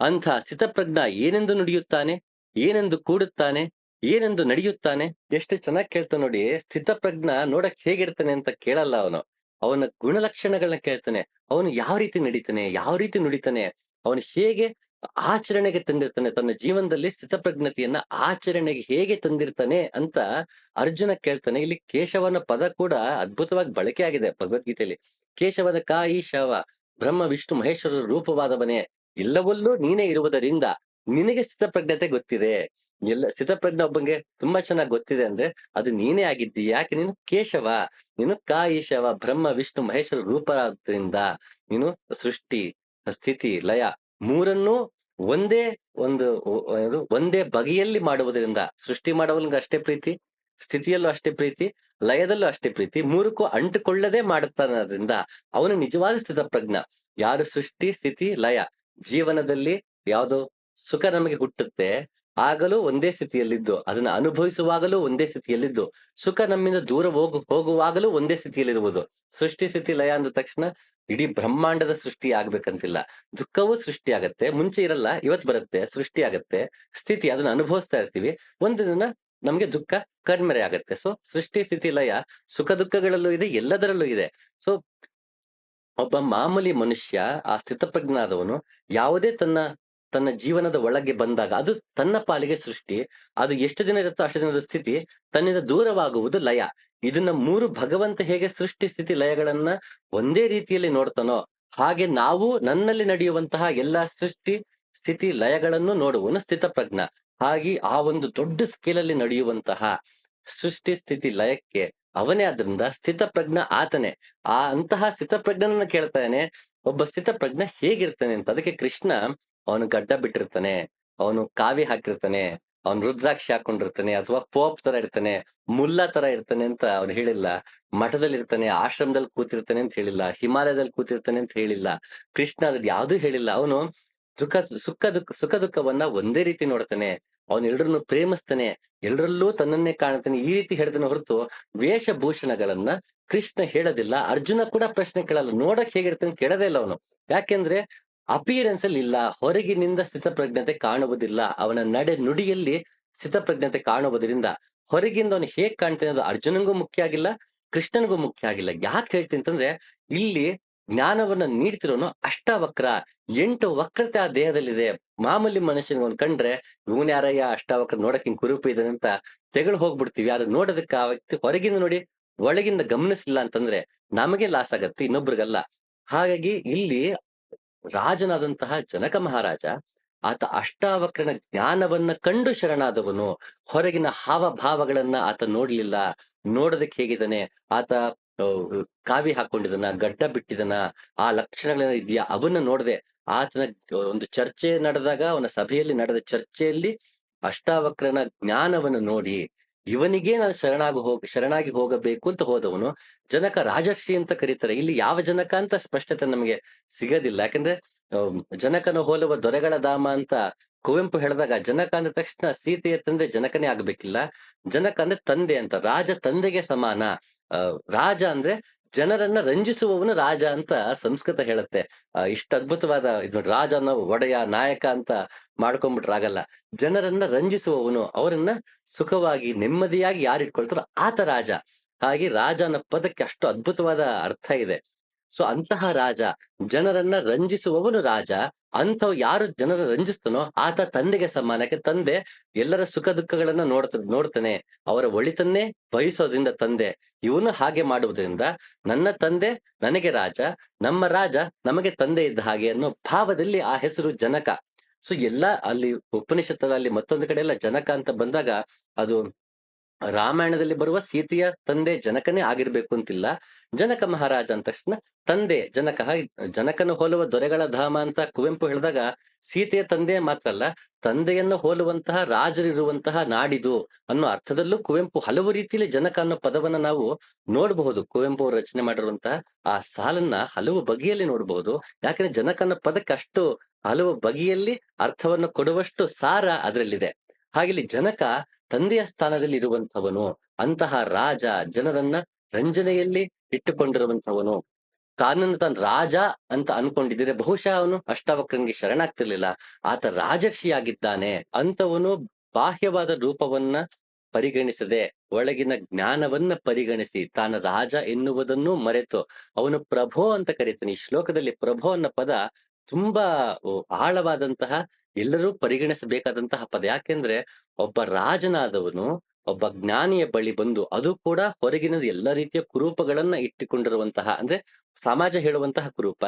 ಅಂಥ ಸ್ಥಿತಪ್ರಜ್ಞ ಏನೆಂದು ನುಡಿಯುತ್ತಾನೆ? ಏನೆಂದು ಕೂಡುತ್ತಾನೆ? ಏನೆಂದು ನಡೆಯುತ್ತಾನೆ? ಎಷ್ಟು ಚೆನ್ನಾಗಿ ಕೇಳ್ತಾನೆ ನೋಡಿ, ಸ್ಥಿತಪ್ರಜ್ಞ ನೋಡಕ್ ಹೇಗಿರ್ತಾನೆ ಅಂತ ಕೇಳಲ್ಲ ಅವನು. ಅವನ ಗುಣಲಕ್ಷಣಗಳನ್ನ ಕೇಳ್ತಾನೆ. ಅವನು ಯಾವ ರೀತಿ ನಡೀತಾನೆ, ಯಾವ ರೀತಿ ನುಡಿತಾನೆ, ಅವನು ಹೇಗೆ ಆಚರಣೆಗೆ ತಂದಿರ್ತಾನೆ, ತನ್ನ ಜೀವನದಲ್ಲಿ ಸ್ಥಿತಪ್ರಜ್ಞತೆಯನ್ನ ಆಚರಣೆಗೆ ಹೇಗೆ ತಂದಿರ್ತಾನೆ ಅಂತ ಅರ್ಜುನ ಕೇಳ್ತಾನೆ. ಇಲ್ಲಿ ಕೇಶವನ ಪದ ಕೂಡ ಅದ್ಭುತವಾಗಿ ಬಳಕೆ ಆಗಿದೆ ಭಗವದ್ಗೀತೆಯಲ್ಲಿ ಕೇಶವದ ಕಾಯಿ ಶವ, ಬ್ರಹ್ಮ, ವಿಷ್ಣು ಮಹೇಶ್ವರ ರೂಪವಾದವನೇ ಎಲ್ಲವಲ್ಲೂ ನೀನೇ ಇರುವುದರಿಂದ ನಿನಗೆ ಸ್ಥಿತಪ್ರಜ್ಞತೆ ಗೊತ್ತಿದೆ. ಎಲ್ಲ ಸ್ಥಿತಪ್ರಜ್ಞ ಒಬ್ಬಂಗೆ ತುಂಬಾ ಚೆನ್ನಾಗಿ ಗೊತ್ತಿದೆ ಅಂದ್ರೆ ಅದು ನೀನೇ ಆಗಿದ್ದಿ ಯಾಕೆ ನೀನು ಕೇಶವ? ನೀನು ಕಾಯಿಶವ, ಬ್ರಹ್ಮ, ವಿಷ್ಣು, ಮಹೇಶ್ವರ ರೂಪರಾದ್ರಿಂದ ನೀನು ಸೃಷ್ಟಿ, ಸ್ಥಿತಿ, ಲಯ ಮೂರನ್ನು ಒಂದೇ ಒಂದು ಒಂದೇ ಬಗೆಯಲ್ಲಿ ಮಾಡುವುದರಿಂದ ಸೃಷ್ಟಿ ಮಾಡುವಲ್ಲಿ ಅಷ್ಟೇ ಪ್ರೀತಿ, ಸ್ಥಿತಿಯಲ್ಲೂ ಅಷ್ಟೇ ಪ್ರೀತಿ, ಲಯದಲ್ಲೂ ಅಷ್ಟೇ ಪ್ರೀತಿ, ಮೂರಕ್ಕೂ ಅಂಟುಕೊಳ್ಳದೆ ಮಾಡುತ್ತಾನದ್ರಿಂದ ಅವನು ನಿಜವಾದ ಸ್ಥಿತಪ್ರಜ್ಞ. ಯಾರು ಸೃಷ್ಟಿ, ಸ್ಥಿತಿ, ಲಯ ಜೀವನದಲ್ಲಿ ಯಾವುದು ಸುಖ ನಮಗೆ ಹುಟ್ಟುತ್ತೆ ಆಗಲೂ ಒಂದೇ ಸ್ಥಿತಿಯಲ್ಲಿದ್ದು, ಅದನ್ನ ಅನುಭವಿಸುವಾಗಲೂ ಒಂದೇ ಸ್ಥಿತಿಯಲ್ಲಿದ್ದು, ಸುಖ ನಮ್ಮಿಂದ ದೂರ ಹೋಗು, ಹೋಗುವಾಗಲೂ ಒಂದೇ ಸ್ಥಿತಿಯಲ್ಲಿರುವುದು. ಸೃಷ್ಟಿ ಸ್ಥಿತಿ ಲಯ ಅಂದ ತಕ್ಷಣ ಇಡೀ ಬ್ರಹ್ಮಾಂಡದ ಸೃಷ್ಟಿ ಆಗ್ಬೇಕಂತಿಲ್ಲ. ದುಃಖವೂ ಸೃಷ್ಟಿ ಆಗತ್ತೆ, ಮುಂಚೆ ಇರಲ್ಲ ಇವತ್ ಬರುತ್ತೆ, ಸೃಷ್ಟಿ ಆಗತ್ತೆ, ಸ್ಥಿತಿ ಅದನ್ನ ಅನುಭವಿಸ್ತಾ ಇರ್ತೀವಿ. ಒಂದು ದಿನ ನಮ್ಗೆ ದುಃಖ ಕಣ್ಮರೆ ಆಗತ್ತೆ. ಸೊ ಸೃಷ್ಟಿ ಸ್ಥಿತಿ ಲಯ ಸುಖ ದುಃಖಗಳಲ್ಲೂ ಇದೆ, ಎಲ್ಲದರಲ್ಲೂ ಇದೆ. ಸೊ ಒಬ್ಬ ಮಾಮೂಲಿ ಮನುಷ್ಯ, ಆ ಸ್ಥಿತಪ್ರಜ್ಞಾದವನು ಯಾವುದೇ ತನ್ನ ತನ್ನ ಜೀವನದ ಒಳಗೆ ಬಂದಾಗ ಅದು ತನ್ನ ಪಾಲಿಗೆ ಸೃಷ್ಟಿ, ಅದು ಎಷ್ಟು ದಿನ ಇರುತ್ತೋ ಅಷ್ಟು ದಿನದ ಸ್ಥಿತಿ, ತನ್ನಿಂದ ದೂರವಾಗುವುದು ಲಯ. ಇದನ್ನ ಮೂರು ಭಗವಂತ ಹೇಗೆ ಸೃಷ್ಟಿ ಸ್ಥಿತಿ ಲಯಗಳನ್ನ ಒಂದೇ ರೀತಿಯಲ್ಲಿ ನೋಡ್ತಾನೋ, ಹಾಗೆ ನಾವು ನನ್ನಲ್ಲಿ ನಡೆಯುವಂತಹ ಎಲ್ಲಾ ಸೃಷ್ಟಿ ಸ್ಥಿತಿ ಲಯಗಳನ್ನು ನೋಡುವನು ಸ್ಥಿತಪ್ರಜ್ಞ. ಹಾಗೆ ಆ ಒಂದು ದೊಡ್ಡ ಸ್ಕೇಲ್ ಅಲ್ಲಿ ನಡೆಯುವಂತಹ ಸೃಷ್ಟಿ ಸ್ಥಿತಿ ಲಯಕ್ಕೆ ಅವನೇ ಆದ್ರಿಂದ ಸ್ಥಿತಪ್ರಜ್ಞ ಆತನೇ. ಆ ಅಂತಹ ಸ್ಥಿತಪ್ರಜ್ಞನನ್ನ ಕೇಳ್ತಾನೆ ಒಬ್ಬ ಸ್ಥಿತಪ್ರಜ್ಞ ಹೇಗಿರ್ತಾನೆ ಅಂತ. ಅದಕ್ಕೆ ಕೃಷ್ಣ ಅವನು ಗಡ್ಡ ಬಿಟ್ಟಿರ್ತಾನೆ, ಅವನು ಕಾವಿ ಹಾಕಿರ್ತಾನೆ, ಅವನು ರುದ್ರಾಕ್ಷಿ ಹಾಕೊಂಡಿರ್ತಾನೆ ಅಥವಾ ಪೋಪ್ ತರ ಇರ್ತಾನೆ, ಮುಲ್ಲಾ ತರ ಇರ್ತಾನೆ ಅಂತ ಅವ್ನು ಹೇಳಿಲ್ಲ. ಮಠದಲ್ಲಿ ಇರ್ತಾನೆ, ಆಶ್ರಮದಲ್ಲಿ ಕೂತಿರ್ತಾನೆ ಅಂತ ಹೇಳಿಲ್ಲ, ಹಿಮಾಲಯದಲ್ಲಿ ಕೂತಿರ್ತಾನೆ ಅಂತ ಹೇಳಿಲ್ಲ, ಕೃಷ್ಣ ಅದ್ ಯಾವ್ದು ಹೇಳಿಲ್ಲ. ಅವನು ಸುಖ ಸುಖ ದುಃಖ, ಸುಖ ದುಃಖವನ್ನ ಒಂದೇ ರೀತಿ ನೋಡ್ತಾನೆ, ಅವನ್ ಎಲ್ರನ್ನು ಪ್ರೇಮಿಸ್ತಾನೆ, ಎಲ್ರಲ್ಲೂ ತನ್ನನ್ನೇ ಕಾಣ್ತಾನೆ, ಈ ರೀತಿ ಹೇಳ್ತಾನೆ ಹೊರತು ವೇಷಭೂಷಣಗಳನ್ನ ಕೃಷ್ಣ ಹೇಳೋದಿಲ್ಲ, ಅರ್ಜುನ ಕೂಡ ಪ್ರಶ್ನೆ ಕೇಳಲ್ಲ, ನೋಡಕ್ ಹೇಗಿರ್ತಾನೆ ಕೇಳದೇ ಇಲ್ಲ ಅವನು. ಯಾಕೆಂದ್ರೆ ಅಪಿಯರೆನ್ಸ್ ಅಲ್ಲಿ ಇಲ್ಲ. ಹೊರಗಿನಿಂದ ಸ್ಥಿತಪ್ರಜ್ಞತೆ ಕಾಣುವುದಿಲ್ಲ. ಅವನ ನಡೆ ನುಡಿಯಲ್ಲಿ ಸ್ಥಿತಪ್ರಜ್ಞತೆ ಕಾಣುವುದರಿಂದ ಹೊರಗಿಂದ ಅವನು ಹೇಗ್ ಕಾಣ್ತಾನೆ ಅದು ಅರ್ಜುನನಿಗೂ ಮುಖ್ಯ ಆಗಿಲ್ಲ, ಕೃಷ್ಣನಿಗೂ ಮುಖ್ಯ ಆಗಿಲ್ಲ. ಯಾಕೆ ಹೇಳ್ತೀನಿ ಅಂತಂದ್ರೆ, ಇಲ್ಲಿ ಜ್ಞಾನವನ್ನ ನೀಡ್ತಿರೋನು ಅಷ್ಟವಕ್ರ. ಎಂಟು ವಕ್ರತೆ ಆ ದೇಹದಲ್ಲಿದೆ. ಮಾಮೂಲಿ ಮನುಷ್ಯನ ಒಂದ್ ಕಂಡ್ರೆ, ಇವನ್ ಯಾರಯ್ಯ? ಅಷ್ಟವಕ್ರ ನೋಡಕ್ ಹಿಂಗ್ ಕುರುಪ ಇದ್ದಾನೆ ಅಂತ ತೆಗಳು ಹೋಗ್ಬಿಡ್ತೀವಿ. ಯಾರು ನೋಡೋದಕ್ಕೆ ಆ ವ್ಯಕ್ತಿ ಹೊರಗಿಂದ ನೋಡಿ ಒಳಗಿಂದ ಗಮನಿಸಲಿಲ್ಲ ಅಂತಂದ್ರೆ ನಮಗೆ ಲಾಸ್ ಆಗತ್ತೆ, ಇನ್ನೊಬ್ರಿಗಲ್ಲ. ಹಾಗಾಗಿ ಇಲ್ಲಿ ರಾಜನಾದಂತಹ ಜನಕ ಮಹಾರಾಜ, ಆತ ಅಷ್ಟಾವಕ್ರನ ಜ್ಞಾನವನ್ನ ಕಂಡು ಶರಣಾದವನು. ಹೊರಗಿನ ಹಾವಭಾವಗಳನ್ನ ಆತ ನೋಡ್ಲಿಲ್ಲ. ನೋಡೋದಕ್ಕೆ ಹೇಗಿದ್ದಾನೆ? ಆತ ಕಾವಿ ಹಾಕೊಂಡಿದನ ಗಡ್ಡ ಬಿಟ್ಟಿದನ ಆ ಲಕ್ಷಣಗಳೇನ ಇದೆಯಾ? ಅವನ್ನ ನೋಡದೆ. ಆತನ ಒಂದು ಚರ್ಚೆ ನಡೆದಾಗ, ಅವನ ಸಭೆಯಲ್ಲಿ ನಡೆದ ಚರ್ಚೆಯಲ್ಲಿ ಅಷ್ಟಾವಕ್ರನ ಜ್ಞಾನವನ್ನು ನೋಡಿ ಇವನಿಗೆ ನಾನು ಶರಣಾಗಿ ಹೋಗ, ಶರಣಾಗಿ ಹೋಗಬೇಕು ಅಂತ ಹೋದವನು ಜನಕ ರಾಜಶ್ರೀ ಅಂತ ಕರೀತಾರೆ. ಇಲ್ಲಿ ಯಾವ ಜನಕ ಅಂತ ಸ್ಪಷ್ಟತೆ ನಮಗೆ ಸಿಗೋದಿಲ್ಲ. ಯಾಕಂದ್ರೆ ಜನಕನ ಹೋಲುವ ದೊರೆಗಳ ಧಾಮ ಅಂತ ಕುವೆಂಪು ಹೇಳಿದಾಗ ಜನಕ ಅಂದ ತಕ್ಷಣ ಸೀತೆಯ ತಂದೆ ಜನಕನೇ ಆಗ್ಬೇಕಿಲ್ಲ. ಜನಕ ಅಂದ್ರೆ ತಂದೆ ಅಂತ, ರಾಜ ತಂದೆಗೆ ಸಮಾನ. ರಾಜ ಅಂದ್ರೆ ಜನರನ್ನ ರಂಜಿಸುವವನು ರಾಜ ಅಂತ ಸಂಸ್ಕೃತ ಹೇಳುತ್ತೆ. ಇಷ್ಟ ಅದ್ಭುತವಾದ ಇದು ರಾಜ ಒಡೆಯ, ನಾಯಕ ಅಂತ ಮಾಡ್ಕೊಂಡ್ಬಿಟ್ರಾಗಲ್ಲ ಜನರನ್ನ ರಂಜಿಸುವವನು, ಅವರನ್ನ ಸುಖವಾಗಿ, ನೆಮ್ಮದಿಯಾಗಿ ಯಾರಿಟ್ಕೊಳ್ತಾರೋ ಆತ ರಾಜ. ಹಾಗೆ ರಾಜ ಅನ್ನೋ ಪದಕ್ಕೆ ಅಷ್ಟು ಅದ್ಭುತವಾದ ಅರ್ಥ ಇದೆ. ಸೊ ಅಂತಹ ರಾಜ, ಜನರನ್ನ ರಂಜಿಸುವವನು ರಾಜ. ಅಂತ ಯಾರು ಜನರ ರಂಜಿಸ್ತಾನೋ, ಆತ ತಂದೆಗೆ ಸಮಾನಕ್ಕೆ ತಂದೆ, ಎಲ್ಲರ ಸುಖ ದುಃಖಗಳನ್ನ ನೋಡ್ತ, ನೋಡ್ತಾನೆ. ಅವರ ಒಳಿತನ್ನೇ ಬಯಸೋದ್ರಿಂದ ತಂದೆ. ಇವನು ಹಾಗೆ ಮಾಡುವುದರಿಂದ, ನನ್ನ ತಂದೆ ನನಗೆ ರಾಜ, ನಮ್ಮ ರಾಜ ನಮಗೆ ತಂದೆ ಇದ್ದ ಹಾಗೆ ಅನ್ನೋ ಭಾವದಲ್ಲಿ ಆ ಹೆಸರು ಜನಕ. ಸೊ ಎಲ್ಲಾ ಅಲ್ಲಿ ಉಪನಿಷತ್ತಲ್ಲಿ ಮತ್ತೊಂದು ಕಡೆ ಎಲ್ಲ ಜನಕ ಅಂತ ಬಂದಾಗ ಅದು ರಾಮಾಯಣದಲ್ಲಿ ಬರುವ ಸೀತೆಯ ತಂದೆ ಜನಕನೇ ಆಗಿರ್ಬೇಕು ಅಂತಿಲ್ಲ. ಜನಕ ಮಹಾರಾಜ ಅಂದ ತಕ್ಷಣ ತಂದೆ ಜನಕ, ಜನಕನ ಹೋಲುವ ದೊರೆಗಳ ಧಾಮ ಅಂತ ಕುವೆಂಪು ಹೇಳಿದಾಗ ಸೀತೆಯ ತಂದೆ ಮಾತ್ರ ಅಲ್ಲ, ತಂದೆಯನ್ನು ಹೋಲುವಂತಹ ರಾಜರಿರುವಂತಹ ನಾಡಿದು ಅನ್ನೋ ಅರ್ಥದಲ್ಲೂ ಕುವೆಂಪು ಹಲವು ರೀತಿಯಲ್ಲಿ ಜನಕ ಅನ್ನೋ ಪದವನ್ನ ನಾವು ನೋಡಬಹುದು. ಕುವೆಂಪು ಅವರು ರಚನೆ ಮಾಡಿರುವಂತಹ ಆ ಸಾಲನ್ನ ಹಲವು ಬಗೆಯಲ್ಲಿ ನೋಡಬಹುದು. ಯಾಕಂದ್ರೆ ಜನಕನ ಪದಕ್ಕೆ ಅಷ್ಟು ಹಲವು ಬಗೆಯಲ್ಲಿ ಅರ್ಥವನ್ನು ಕೊಡುವಷ್ಟು ಸಾರ ಅದರಲ್ಲಿದೆ. ಹಾಗಿಲ್ಲಿ ಜನಕ ತಂದೆಯ ಸ್ಥಾನದಲ್ಲಿ ಇರುವಂತವನು ಅಂತಹ ರಾಜ ಜನರನ್ನ ರಂಜನೆಯಲ್ಲಿ ಇಟ್ಟುಕೊಂಡಿರುವಂತವನು ತಾನನ್ನು ತಾನು ರಾಜ ಅಂತ ಅನ್ಕೊಂಡಿದ್ರೆ ಬಹುಶಃ ಅವನು ಅಷ್ಟಾವಕ್ರನಿಗೆ ಶರಣಾಗ್ತಿರ್ಲಿಲ್ಲ. ಆತ ರಾಜರ್ಷಿಯಾಗಿದ್ದಾನೆ ಅಂತವನು ಬಾಹ್ಯವಾದ ರೂಪವನ್ನ ಪರಿಗಣಿಸದೆ, ಒಳಗಿನ ಜ್ಞಾನವನ್ನ ಪರಿಗಣಿಸಿ ತಾನ ರಾಜ ಎನ್ನುವುದನ್ನು ಮರೆತು, ಅವನು ಪ್ರಭೋ ಅಂತ ಕರೀತಾನೆ. ಈ ಶ್ಲೋಕದಲ್ಲಿ ಪ್ರಭೋ ಅನ್ನೋ ಪದ ತುಂಬಾ ಆಳವಾದಂತಹ ಎಲ್ಲರೂ ಪರಿಗಣಿಸಬೇಕಾದಂತಹ ಪದ. ಯಾಕೆಂದ್ರೆ ಒಬ್ಬ ರಾಜನಾದವನು, ಒಬ್ಬ ಜ್ಞಾನಿಯ ಬಳಿ ಬಂದು ಅದು ಕೂಡ ಹೊರಗಿನ ಎಲ್ಲ ರೀತಿಯ ಕುರೂಪಗಳನ್ನ ಇಟ್ಟುಕೊಂಡಿರುವಂತಹ, ಅಂದ್ರೆ ಸಮಾಜ ಹೇಳುವಂತಹ ಕುರೂಪ.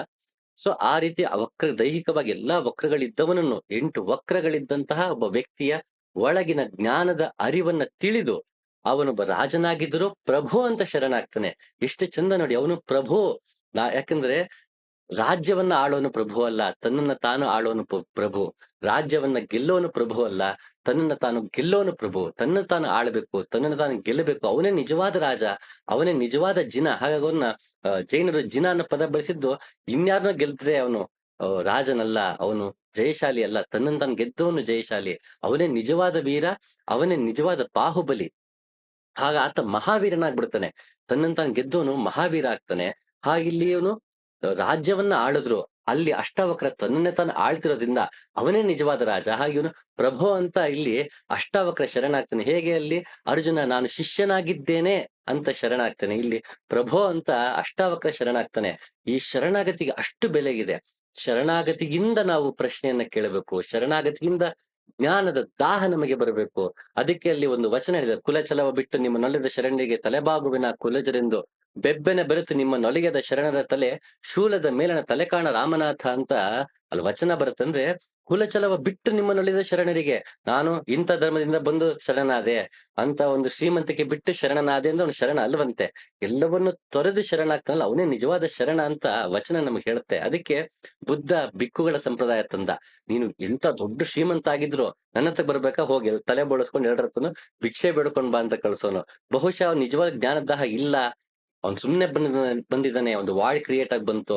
ಸೊ, ಆ ರೀತಿ ವಕ್ರ ದೈಹಿಕವಾಗಿ ಎಲ್ಲಾ ವಕ್ರಗಳಿದ್ದವನನ್ನು, ಎಂಟು ವಕ್ರಗಳಿದ್ದಂತಹ ಒಬ್ಬ ವ್ಯಕ್ತಿಯ ಒಳಗಿನ ಜ್ಞಾನದ ಅರಿವನ್ನ ತಿಳಿದು ಅವನೊಬ್ಬ ರಾಜನಾಗಿದ್ದರೂ ಪ್ರಭು ಅಂತ ಶರಣಾಗ್ತಾನೆ. ಎಷ್ಟು ಚಂದ ನೋಡಿ, ಅವನು ಪ್ರಭು. ನಾ, ಯಾಕಂದ್ರೆ ರಾಜ್ಯವನ್ನ ಆಳೋನು ಪ್ರಭು ಅಲ್ಲ, ತನ್ನನ್ನ ತಾನು ಆಳೋನು ಪ್ರ- ಪ್ರಭು. ರಾಜ್ಯವನ್ನ ಗೆಲ್ಲೋನು ಪ್ರಭು ಅಲ್ಲ, ತನ್ನನ್ನ ತಾನು ಗೆಲ್ಲೋನು ಪ್ರಭು. ತನ್ನ ತಾನು ಆಳ್ಬೇಕು, ತನ್ನನ್ನು ತಾನು ಗೆಲ್ಲಬೇಕು. ಅವನೇ ನಿಜವಾದ ರಾಜ, ಅವನೇ ನಿಜವಾದ ಜಿನ. ಹಾಗಾಗಿ ಅವನ್ನ ಜೈನರು ಜಿನ ಅನ್ನೋ ಪದ ಬಳಸಿದ್ದು ಇನ್ಯಾರನ್ನೋ ಗೆಲ್ತರೆ ಅವನು ರಾಜನಲ್ಲ, ಅವನು ಜಯಶಾಲಿ ಅಲ್ಲ. ತನ್ನನ್ನು ತಾನು ಗೆದ್ದವನು ಜಯಶಾಲಿ. ಅವನೇ ನಿಜವಾದ ವೀರ, ಅವನೇ ನಿಜವಾದ ಬಾಹುಬಲಿ. ಹಾಗ ಆತ ಮಹಾವೀರನಾಗ್ಬಿಡ್ತಾನೆ. ತನ್ನನ್ನು ತಾನು ಗೆದ್ದವನು ಮಹಾವೀರ ಆಗ್ತಾನೆ. ಹಾಗಿಲ್ಲಿ ಅವನು ರಾಜ್ಯವನ್ನ ಆಳಿದ್ರು. ಅಲ್ಲಿ ಅಷ್ಟಾವಕ್ರ ತನ್ನನ್ನೇ ತಾನು ಆಳ್ತಿರೋದ್ರಿಂದ ಅವನೇ ನಿಜವಾದ ರಾಜ. ಹಾಗೆ ಇವನು ಪ್ರಭು ಅಂತ ಇಲ್ಲಿ ಅಷ್ಟಾವಕ್ರ ಶರಣಾಗ್ತಾನೆ. ಹೇಗೆ ಅಲ್ಲಿ? ಅರ್ಜುನ, ನಾನು ಶಿಷ್ಯನಾಗಿದ್ದೇನೆ ಅಂತ ಶರಣಾಗ್ತಾನೆ. ಇಲ್ಲಿ ಪ್ರಭು ಅಂತ ಅಷ್ಟಾವಕ್ರ ಶರಣಾಗ್ತಾನೆ. ಈ ಶರಣಾಗತಿಗೆ ಅಷ್ಟು ಬೆಲೆಗಿದೆ. ಶರಣಾಗತಿಗಿಂದ ನಾವು ಪ್ರಶ್ನೆಯನ್ನ ಕೇಳಬೇಕು. ಶರಣಾಗತಿಯಿಂದ ಜ್ಞಾನದ ದಾಹ ನಮಗೆ ಬರಬೇಕು. ಅದಕ್ಕೆ ಅಲ್ಲಿ ಒಂದು ವಚನ ಇದೆ ಕುಲಚಲವ ಬಿಟ್ಟು ನಿಮ್ಮ ನಲ್ಲದ ಶರಣಿಗೆ ತಲೆಬಾಗುವಿನ ಕುಲಜರೆಂದು. ಬೆಬ್ಬೆನ ಬೆರೆತು ನಿಮ್ಮ ನೊಲಿಗೆದ ಶರಣರ ತಲೆ, ಶೂಲದ ಮೇಲನ ತಲೆ ಕಾಣ ರಾಮನಾಥ ಅಂತ ಅಲ್ಲಿ ವಚನ ಬರುತ್ತಂದ್ರೆ ಕುಲಚಲವ ಬಿಟ್ಟು ನಿಮ್ಮ ನೊಲಿದ ಶರಣರಿಗೆ, ನಾನು ಇಂಥ ಧರ್ಮದಿಂದ ಬಂದು ಶರಣನಾದೆ ಅಂತ ಒಂದು ಶ್ರೀಮಂತಿಕೆ ಬಿಟ್ಟು ಶರಣನಾದೆ ಅಂದ್ರೆ ಅವನು ಶರಣ ಅಲ್ವಂತೆ. ಎಲ್ಲವನ್ನು ತೊರೆದು ಶರಣಾಗ್ತಾನಲ್ಲ, ಅವನೇ ನಿಜವಾದ ಶರಣ ಅಂತ ವಚನ ನಮ್ಗೆ ಹೇಳುತ್ತೆ. ಅದಕ್ಕೆ ಬುದ್ಧ ಬಿಕ್ಕುಗಳ ಸಂಪ್ರದಾಯ ತಂದ. ನೀನು ಎಂತ ದೊಡ್ಡ ಶ್ರೀಮಂತ ಆಗಿದ್ರು ನನ್ನ ಹತ್ರ ಬರ್ಬೇಕಾ? ಹೋಗಿ ತಲೆ ಬೋಳಿಸ್ಕೊಂಡು ಎರಡರತನು ಭಿಕ್ಷೆ ಬೇಡ್ಕೊಂಡ್ ಬಾ ಅಂತ ಕಳ್ಸೋನು. ಬಹುಶಃ ನಿಜವಾದ ಜ್ಞಾನದಾಹ ಇಲ್ಲ. ಅವ್ನ್ ಸುಮ್ನೆ ಬಂದ ಬಂದಿದ್ದಾನೆ, ಒಂದು ವಾರ್ಡ್ ಕ್ರಿಯೇಟ್ ಆಗಿ ಬಂತು,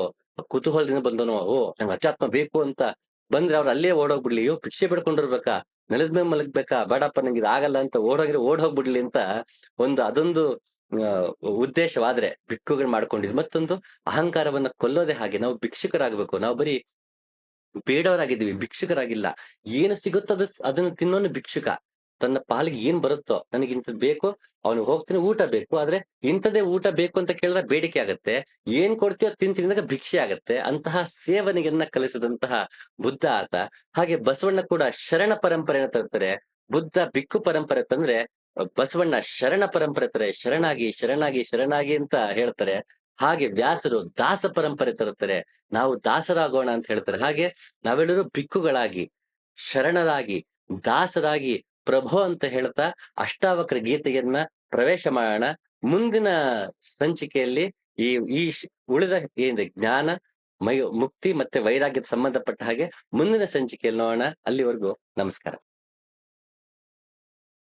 ಕುತೂಹಲದಿಂದ ಬಂದನು ಓ, ನಂಗೆ ಅಧ್ಯಾತ್ಮ ಬೇಕು ಅಂತ ಬಂದ್ರೆ ಅವ್ರು ಅಲ್ಲೇ ಓಡೋಗ್ಬಿಡ್ಲಿ, ಅಯ್ಯೋ, ಭಿಕ್ಷೆ ಬಿಡ್ಕೊಂಡಿರ್ಬೇಕಾ ನೆಲದ ಮೇಲೆ ಮಲಗ್ಬೇಕಾ, ಬೇಡಪ್ಪ, ನಂಗೆ ಇದಾಗಲ್ಲ ಅಂತ ಓಡೋಗಿರೋ ಓಡ್ ಹೋಗ್ಬಿಡ್ಲಿ ಅಂತ ಒಂದು ಅದೊಂದು ಉದ್ದೇಶವಾದ್ರೆ ಭಿಕ್ಷುಗಳು ಮಾಡ್ಕೊಂಡಿದ್. ಮತ್ತೊಂದು, ಅಹಂಕಾರವನ್ನ ಕೊಲ್ಲೋದೇ ಹಾಗೆ, ನಾವು ಭಿಕ್ಷುಕರಾಗಬೇಕು, ನಾವು ಬರೀ ಬೇಡವರಾಗಿದ್ದೀವಿ, ಭಿಕ್ಷುಕರಾಗಿಲ್ಲ, ಏನು ಸಿಗುತ್ತೋ ಅದನ್ನು ತಿನ್ನೋನು ಭಿಕ್ಷುಕ. ತನ್ನ ಪಾಲಿಗೆ ಏನ್ ಬರುತ್ತೋ ನನಗೆ ಇಂಥದ್ ಬೇಕು, ಅವನಿಗೆ ಹೋಗ್ತೀನಿ, ಊಟ ಬೇಕು. ಆದ್ರೆ ಇಂಥದೇ ಊಟ ಬೇಕು ಅಂತ ಕೇಳಿದ್ರೆ ಬೇಡಿಕೆ ಆಗತ್ತೆ. ಏನ್ ಕೊಡ್ತೀಯೋ ತಿಂತಿದಾಗ ಭಿಕ್ಷೆ ಆಗತ್ತೆ. ಅಂತಹ ಸೇವನೆಯನ್ನ ಕಲಿಸಿದಂತಹ ಬುದ್ಧ ಆತ. ಹಾಗೆ ಬಸವಣ್ಣ ಕೂಡ ಶರಣ ಪರಂಪರೆನ ತರ್ತಾರೆ ಬುದ್ಧ ಬಿಕ್ಕು ಪರಂಪರೆ ತಂದ್ರೆ ಬಸವಣ್ಣ ಶರಣ ಪರಂಪರೆ ತರ ಶರಣಾಗಿ ಶರಣಾಗಿ ಶರಣಾಗಿ ಅಂತ ಹೇಳ್ತಾರೆ. ಹಾಗೆ ವ್ಯಾಸರು ದಾಸ ಪರಂಪರೆ ತರುತ್ತಾರೆ. ನಾವು ದಾಸರಾಗೋಣ ಅಂತ ಹೇಳ್ತಾರೆ. ಹಾಗೆ ನಾವೆಲ್ಲರೂ ಬಿಕ್ಕುಗಳಾಗಿ, ಶರಣರಾಗಿ, ದಾಸರಾಗಿ ಪ್ರಭು ಅಂತ ಹೇಳ್ತಾ ಅಷ್ಟಾವಕ್ರ ಗೀತೆಯನ್ನ ಪ್ರವೇಶ ಮಾಡೋಣ. ಮುಂದಿನ ಸಂಚಿಕೆಯಲ್ಲಿ ಈ ಈ ಉಳಿದ ಏನಿದೆ ಜ್ಞಾನ ಮೈ ಮುಕ್ತಿ ಮತ್ತೆ ವೈರಾಗ್ಯದ ಸಂಬಂಧಪಟ್ಟ ಹಾಗೆ ಮುಂದಿನ ಸಂಚಿಕೆಯಲ್ಲಿ ನೋಡೋಣ. ಅಲ್ಲಿವರೆಗೂ ನಮಸ್ಕಾರ.